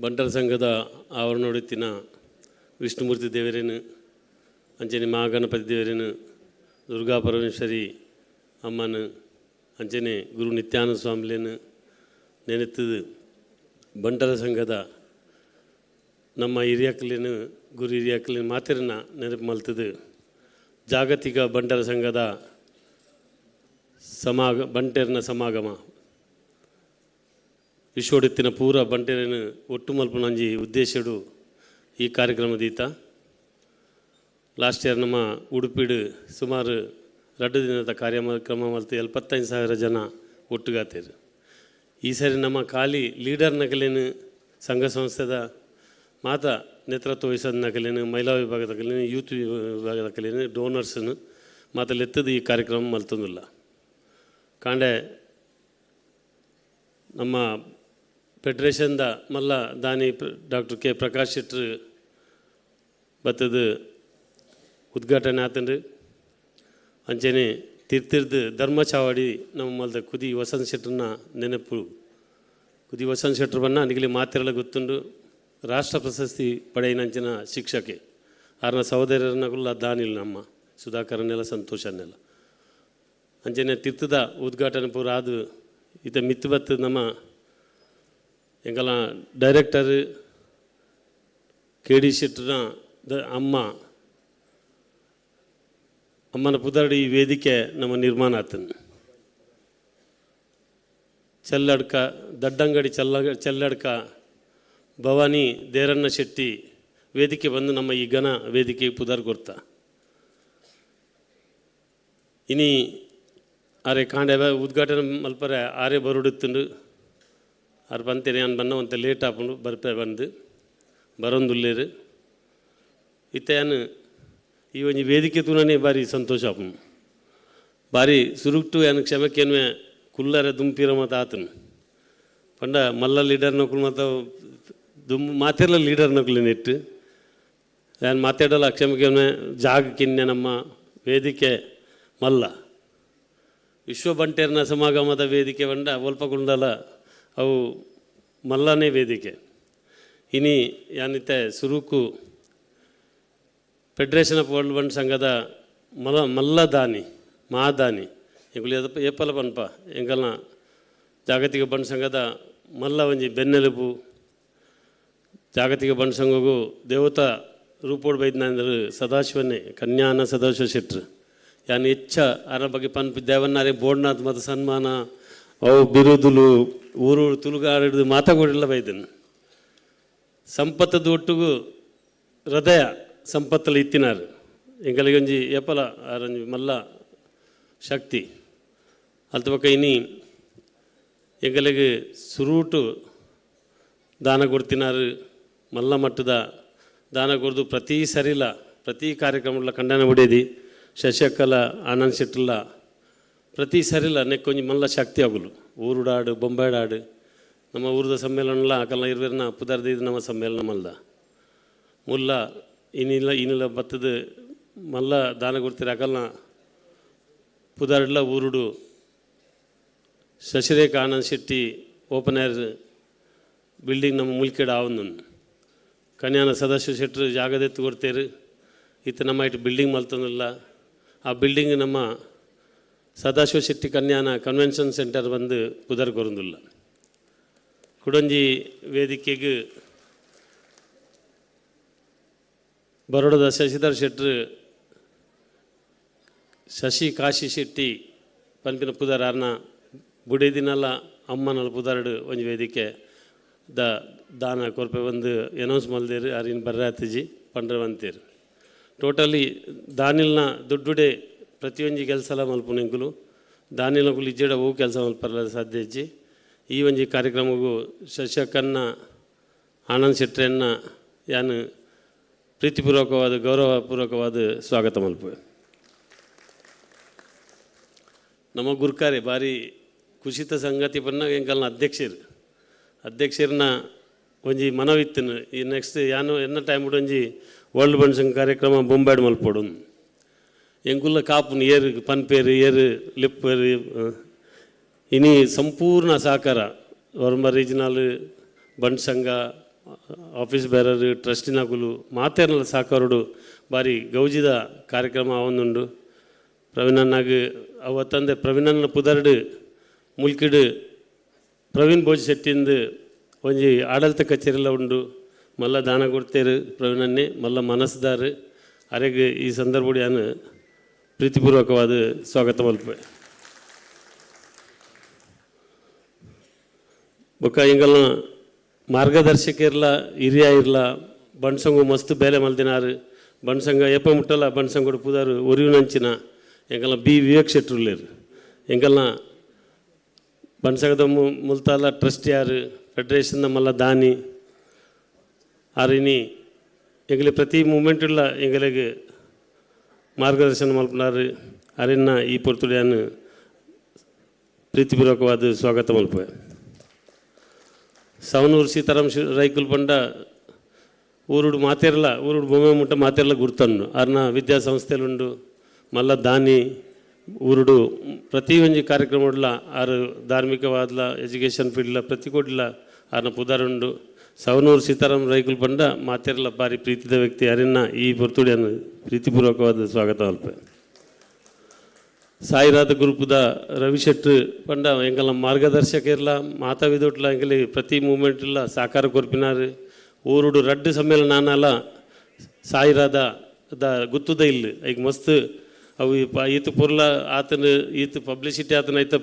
ಬಂಟರ ಸಂಘದ ಆವರಣೊಡುತ್ತಿನ ವಿಷ್ಣುಮೂರ್ತಿ ದೇವರೇನು ಅಂಚನೆ ಮಹಾಗಣಪತಿ ದೇವರೇನು, ದುರ್ಗಾ ಪರಮೇಶ್ವರಿ ಅಮ್ಮನ ಅಂಚನೆ ಗುರು ನಿತ್ಯಾನಂದ ಸ್ವಾಮಿಲೇನು ನೆನೆತದು ಬಂಟರ ಸಂಘದ ನಮ್ಮ ಹಿರಿಯಕ್ಕಲೇನು ಗುರು ಹಿರಿಯಕ್ಕಲೇನು ಮಾತಿರನ್ನ ನೆನಪು ಮಲ್ತದು ಜಾಗತಿಕ ಬಂಟರ ಸಂಘದ ಸಮಾಗ, ಬಂಟೆರ್ನ ಸಮಾಗಮ. ವಿಶ್ವೊಡೆತ್ತಿನ ಪೂರ ಬಂಟೆರನು ಒಟ್ಟು ಮಲ್ಪನಂಜಿ ಉದ್ದೇಶಡು ಈ ಕಾರ್ಯಕ್ರಮದೀತ ಲಾಸ್ಟ್ ಇಯರ್ ನಮ್ಮ ಉಡುಪಿಡು ಸುಮಾರು ರಡ್ಡು ದಿನದ ಕಾರ್ಯಕ್ರಮ ಮಲ್ತು ಎಲ್ಪತ್ತೈದು ಸಾವಿರ ಜನ ಒಟ್ಟುಗಾತೇರು. ಈ ಸರಿ ನಮ್ಮ ಖಾಲಿ ಲೀಡರ್ ನಕಲೇನು ಸಂಘ ಸಂಸ್ಥೆದ ಮಾತ ನೇತೃತ್ವ ವಹಿಸೋದ ನಕಲೇನು, ಮಹಿಳಾ ವಿಭಾಗದ ಕಲೇನು ಯೂತ್ ವಿಭಾಗದ ಕಲೇನು ಡೋನರ್ಸನ್ನು ಮಾತ ಲೆತ್ತದ ಈ ಕಾರ್ಯಕ್ರಮ ಮಲ್ತಂದಿಲ್ಲ. ಕಾಂಡೆ ನಮ್ಮ ಫೆಡ್ರೇಷನ್ದ ಮಲ್ಲ ದಾನಿ ಡಾಕ್ಟರ್ ಕೆ. ಪ್ರಕಾಶ್ ಶೆಟ್ರು ಬತ್ತದು ಉದ್ಘಾಟನೆ ಆತನ್ರಿ. ಅಂಚನೆ ತಿರ್ತಿರ್ದು ಧರ್ಮ ಚಾವಡಿ ನಮ್ಮ ಮಲ್ದ ಕುದಿ ವಸಂತ ಶೆಟ್ರನ್ನ ನೆನಪು. ಕುದಿ ವಸಂತ ಶೆಟ್ರು ಬನ್ನ ನಿಗಲಿ ಮಾತಿರಲ್ಲ ಗೊತ್ತುಂಡು. ರಾಷ್ಟ್ರ ಪ್ರಶಸ್ತಿ ಪಡೆಯಿನಂಚಿನ ಶಿಕ್ಷಕೆ. ಆರ್ನ ಸಹೋದರರನ್ನಗುಲ್ಲ ದಾನಿಲ್ ನಮ್ಮ ಸುಧಾಕರನ್ನೆಲ್ಲ ಸಂತೋಷನ್ನೆಲ್ಲ. ಅಂಚನೆ ತಿರ್ತದ ಉದ್ಘಾಟನೆ ಪೂರ ಆದು ಇತ ಮಿತ್ತು ಬತ್ತು ನಮ್ಮ ಎಂಗಲ ಡೈರೆಕ್ಟರ್ ಕೆಡಿ ಶೆಟ್ಟರ ದ ಅಮ್ಮ ಅಮ್ಮನ ಪುದರ್ಡಿ ವೇದಿಕೆ ನಮ್ಮ ನಿರ್ಮಾಣ ಆತನು ಚೆಲ್ಲಡ್ಕ ದಡ್ಡಂಗಡಿ ಚೆಲ್ಲ ಚೆಲ್ಲಡ್ಕ ಭವಾನಿ ದೇರಣ್ಣ ಶೆಟ್ಟಿ ವೇದಿಕೆ ಬಂದು ನಮ್ಮ ಈ ಘನ ವೇದಿಕೆಗೆ ಪುದರ್ ಕೊಡ್ತಾ ಇನಿ ಆರೆ ಕಾಂಡೆ ಉದ್ಘಾಟನೆ ಮಲ್ಪರೆ ಆರೆ ಬರುಡುತ್ತುಂಡು ಆರು ಬಂತೇನೆ ನಾನು ಬನ್ನ ಲೇಟ್ ಆಪುಂಡು ಬರ್ಪೆ ಬಂದು ಬರೊಂದುಲ್ಲೇರು. ಇತ್ತೇನು ಈ ಒಂಜಿ ವೇದಿಕೆ ತೂನನೆ ಬಾರಿ ಸಂತೋಷ ಆಪುಂಡು ಬಾರಿ ಸುರುಕ್ಟು ಏನು, ಕ್ಷಮಕ್ಕೇನುವೆ ಕುಲ್ಲರೆ ದುಂಪಿರ ಮತ್ತು ಆತನು. ಪಂಡ ಮಲ್ಲ ಲೀಡರ್ ನಕುಲು ಮತ್ತು ದುಮ್ ಮಾತಿರಲ ಲೀಡರ್ ನಕಲು ನೆಟ್ಟು. ನಾನು ಮಾತಾಡಲ್ಲ, ಕ್ಷಮಕ್ಕೇನುವೆ ಜಾಗ ಕಿನ್ನೆ ನಮ್ಮ ವೇದಿಕೆ ಮಲ್ಲ. ವಿಶ್ವ ಬಂಟೇರ್ನ ಸಮಾಗಮದ ವೇದಿಕೆ ಬಂಡ ಒಲ್ಪಗುಂಡಲ ಅವು ಮಲ್ಲನೇ ವೇದಿಕೆ. ಇನಿ ಯಾನಿತ್ತೆ ಸುರುಕು ಫೆಡರೇಷನ್ ಆಫ್ ವರ್ಲ್ಡ್ ಬಂಡ್ ಸಂಘದ ಮಲ, ಮಲ್ಲದಾನಿ ಮಹಾದಾನಿ ಎಂಗುಲಿ ಅದಪ್ಪ ಏಪಲ ಪನ್ಪ ಎಂಗಲ್ನ ಜಾಗತಿಕ ಬಂಡ್ ಸಂಘದ ಮಲ್ಲ ಒಂಜಿ ಬೆನ್ನೆಲುಬು ಜಾಗತಿಕ ಬಂಡ್ ಸಂಘಗೂ ದೇವತಾ ರೂಪೋಡ್ ಬೈದ್ನಂದ್ರೆ ಸದಾಶಿವನೇ, ಕನ್ಯಾನ ಸದಾಶಿವ ಶೆಟ್ರು. ಯಾನ್ ಹೆಚ್ಚ ಅರ ಬಗ್ಗೆ ಪನ್ಪ ದೇವನ್ನಾರೆ ಬೋರ್ಡ್ನಾಥ್ ಮತ್ತು ಸನ್ಮಾನ ಅವು ಬಿರುದುಲು ಊರು ತುಳುಗಾಡಿದು ಮಾತಾಗೋಡಿಲ್ಲ ಬೈದನು ಸಂಪತ್ತದ ಒಟ್ಟಿಗೂ ಹೃದಯ ಸಂಪತ್ತಲ್ಲಿ ಇತ್ತಿನಾರು. ಎಂಗಲಿಗೊಂಜಿ ಏಪಲ ಆರಂಜಿ ಮಲ್ಲ ಶಕ್ತಿ. ಅಲ್ತ ಪಕ್ಕ ಇನಿ ಎಂಗಲಿಗೆ ಸುರೂಟು ದಾನ ಕೊಡ್ತಿನಾರು, ಮಲ್ಲ ಮಟ್ಟದ ದಾನ ಕೊಡ್ದು ಪ್ರತಿ ಸರಿಲ, ಪ್ರತಿ ಕಾರ್ಯಕ್ರಮಗಳ ಖಂಡನ ಹೊಡೆದಿ ಶಶಕಲ, ಆನಂದ್ ಶೆಟ್ಟಲ್ಲ ಪ್ರತಿ ಸರಿಲ ನೆಕ್ಕೊಂಜಿ ಮಲ್ಲ ಶಕ್ತಿ ಆಗಲು ಊರುಡಾಡು, ಬೊಂಬಾಡಾಡು, ನಮ್ಮ ಊರದ ಸಮ್ಮೇಳನಲ ಅಕಲ್ನ ಇರುವಿರ್ನ ಇದು ನಮ್ಮ ಸಮ್ಮೇಳನ ಮಲ್ಲ ಮುಲ್ಲ ಇನ್ನಿಲ್ಲ ಇನ್ನಿಲ್ಲ ಬತ್ತದ ಮಲ್ಲ ದಾನ ಕೊಡ್ತೀರ ಅಕಲ್ನ ಪುದಾರ್ಡ್ಲ, ಊರುಡು, Shashirekha Anand Shetty, open air building ನಮ್ಮ ಮುಲ್ಕೇಡ ಆವನು ಕನ್ಯಾನ ಸದಸ್ಯ ಶೆಟ್ಟರು ಜಾಗದೆತ್ತು ಕೊಡ್ತೇರು. ಇತ್ತು ನಮ್ಮ ಇಟ್ಟು ಬಿಲ್ಡಿಂಗ್ ಮಲ್ತಂದಿಲ್ಲ ಆ ಬಿಲ್ಡಿಂಗ್ ನಮ್ಮ ಸದಾಶಿವ ಶೆಟ್ಟಿ ಕನ್ಯಾನ ಕನ್ವೆನ್ಷನ್ ಸೆಂಟರ್ ಬಂದು ಕೊರಂದಿಲ್ಲ. ಕುಡಂಜಿ ವೇದಿಕೆಗೆ ಬರೋಡದ ಶಶಿಧರ್ ಶೆಟ್ಟರ್ ಶಶಿ ಕಾಶಿ ಶೆಟ್ಟಿ, ಪನ್ಪಿನ ಪುದಾರ ಅರ್ನ ಬುಡೇದಿನಲ್ಲ ಅಮ್ಮನಲ್ಲ ಪುದಾರಡು ಒಂಜಿ ವೇದಿಕೆ ದ ದಾನ ಕೊರ್ಪೆ ಬಂದು ಎನೌನ್ಸ್ ಮಲ್ದೇರು ಅರಿನ ಬರ್ರಾತಿಜಿ, ಪಂಡ್ರವಂತೀರು. ಟೋಟಲಿ ದಾನಿಲ್ನ ದೊಡ್ಡುಡೆ ಪ್ರತಿಯೊಂಜಿ ಕೆಲಸ ಮಲ್ಪುನೆಂಕುಲು ದಾನಿಲಂಕುಲು ಇಜ್ಜೆಡ ಹೂ ಕೆಲಸ ಮಲ್ಪರ್ಲ ಸಾಧ್ಯ ಇಜ್ಜಿ ಈ ಒಂಜಿ ಕಾರ್ಯಕ್ರಮಗೂ ಶಶಕನ್ನ, ಆನಂದ್ ಪ್ರೀತಿ ಯಾನು ಪ್ರೀತಿಪೂರ್ವಕವಾದ, ಗೌರವಪೂರ್ವಕವಾದ ಸ್ವಾಗತ ಮಲ್ಪುವೆ. ನಮ್ಮ ಗುರ್ಕಾರೆ, ಭಾರಿ ಕುಶಿತ ಸಂಗತಿ ಪನ್ನ ಎಂಕಲ್ನ ಅಧ್ಯಕ್ಷರು. ಅಧ್ಯಕ್ಷರನ್ನ ಒಂಜಿ ಮನವಿತ್ತನು. ಈ ನೆಕ್ಸ್ಟ್ ಯಾನು ಎನ್ನ ಟೈಮ್ ಒಂಜಿ ವರ್ಲ್ಡ್ ಬಂಡ್ಸಂಗ್ ಕಾರ್ಯಕ್ರಮ ಬೊಂಬಾಡು ಮಲ್ಪೊಡು ಎಂಕುಲ್ಲ ಕಾಪುನು ಏರು ಪನ್ಪೇರು ಏರು ಲಿಪ್ಪೇರು ಇನಿ ಸಂಪೂರ್ಣ ಸಹಕಾರ ವರ್ಮ ರೀಜನಲ್, ಬಂಡ್ ಆಫೀಸ್ ಬೇರರು ಟ್ರಸ್ಟಿನಾಗುಲು ಮಾತೇರ್ನಲ ಸಾಕಾರುಡು ಬಾರಿ ಗೌಜಿದ ಕಾರ್ಯಕ್ರಮ ಅವೊಂದುಂಡು. ಪ್ರವೀಣನ್ನಾಗ ಅವತ್ತಂದೆ ಪ್ರವೀಣನ ಪುದರ್ಡು, ಮುಲ್ಕಿಡು, ಪ್ರವೀಣ್ ಭೋಜ್ ಶೆಟ್ಟಿಂದು ಒಂಜಿ ಆಡಳಿತ ಕಚೇರಿಲ ಉಂಡು. ಮಲ್ಲ ದಾನ ಕೊಡ್ತೇರು ಪ್ರವೀಣನ್ನೇ, ಮಲ್ಲ ಮನಸ್ದಾರು. ಅರೆಗೆ ಈ ಸಂದರ್ಭ ನಾನು ಪ್ರೀತಿಪೂರ್ವಕವಾದ ಸ್ವಾಗತ ಮಲ್ಪೆ ಬೊಕ್ಕ ಹಿಂಗಲ್ಲ ಮಾರ್ಗದರ್ಶಕ ಇರಲ ಹಿರಿಯ ಇರಲ ಬಣ್ಸಂಗು ಮಸ್ತ್ ಬೇಲೆ ಮಲ್ದಿನಾರು ಬಣ್ಸಂಗ ಏಪ ಮುಟ್ಟಲ್ಲ ಬಣ್ಸಂಗುಡು ಪುದಾರು ಒರಿವಿನಂಚಿನ ಎಂಕಲ್ನ ಬಿ ವಿವೇಕ್ ಶೆಟ್ರುಲೇರು ಎಂಕಲ್ನ ಬಣ್ಸಂಗದ ಮು ಮುಲ್ತಾಲ ಟ್ರಸ್ಟ್ ಯಾರು ಫೆಡರೇಷನ್ ಮಲ್ಲ ದಾನಿ ಆರಿನಿ ಎಂಗಲಿ ಪ್ರತಿ ಮೂಮೆಂಟ್ ಇಲ್ಲ ಎಂಗಲಿಗೆ ಮಾರ್ಗದರ್ಶನ ಮಲ್ಪನಾರು ಅರಿನ ಈ ಪೊರ್ತುಡಿಯನ್ನು ಪ್ರೀತಿಪೂರ್ವಕವಾದ ಸ್ವಾಗತ ಮಲ್ಪೆ ಸವನೂರು ಸೀತಾರಾಮ್ ಶಿ ರೈಕುಲ್ ಪಂಡ ಊರುಡು ಮಾತೇರಲ ಊರುಡು ಬೊಮ್ಮೆ ಮುಟ್ಟ ಮಾತೇರಲ ಗುರ್ತನ್ನು ಅರ್ನ ವಿದ್ಯಾಸಂಸ್ಥೆಲುಂಡು ಮಲ್ಲ ದಾನಿ ಊರುಡು ಪ್ರತಿ ಒಂಜಿ ಕಾರ್ಯಕ್ರಮಡ್ಲ ಆರು ಧಾರ್ಮಿಕವಾದ್ಲ ಎಜುಕೇಷನ್ ಫೀಲ್ಡ್ಲ ಪ್ರತಿ ಕೊಡ್ಲ ಆರ್ನ ಪುದಾರುಂಡು ಸವನೂರು ಸೀತಾರಾಮ್ ರೈಕುಲ್ ಪಂಡ ಮಾತೆರಲ ಬಾರಿ ಪ್ರೀತಿದ ವ್ಯಕ್ತಿ ಅರಿನ ಈ ಪುರ್ತುಡಿಯನ್ನು ಪ್ರೀತಿಪೂರ್ವಕವಾದ ಸ್ವಾಗತ ಅಲ್ಪ. ಸಾಯಿರಾಧ ಗುರುಪುದ ರವಿ ಶೆಟ್ರು ಪಂಡ ಎಂಕಲ ಮಾರ್ಗದರ್ಶಕ ಇರಲ ಮಾತಾವಿದೊಟ್ಲ ಎಂಕಲಿ ಪ್ರತಿ ಮೂಮೆಂಟ್ ಇಲ್ಲ, ಸಾಕಾರ ಕೊರ್ಪಿನಾರು, ಊರುಡು ರಡ್ಡು ಸಮ್ಮೇಳನ ನಾನಲ್ಲ ಸಾಯಿರಾಧ ದ ಗುತ್ತುದ ಇಲ್ಲ ಈಗ ಮಸ್ತ್ ಅವು ಈತ ಪುರ್ಲ ಆತನ ಈತ ಪಬ್ಲಿಸಿಟಿ ಆತನ ಐತ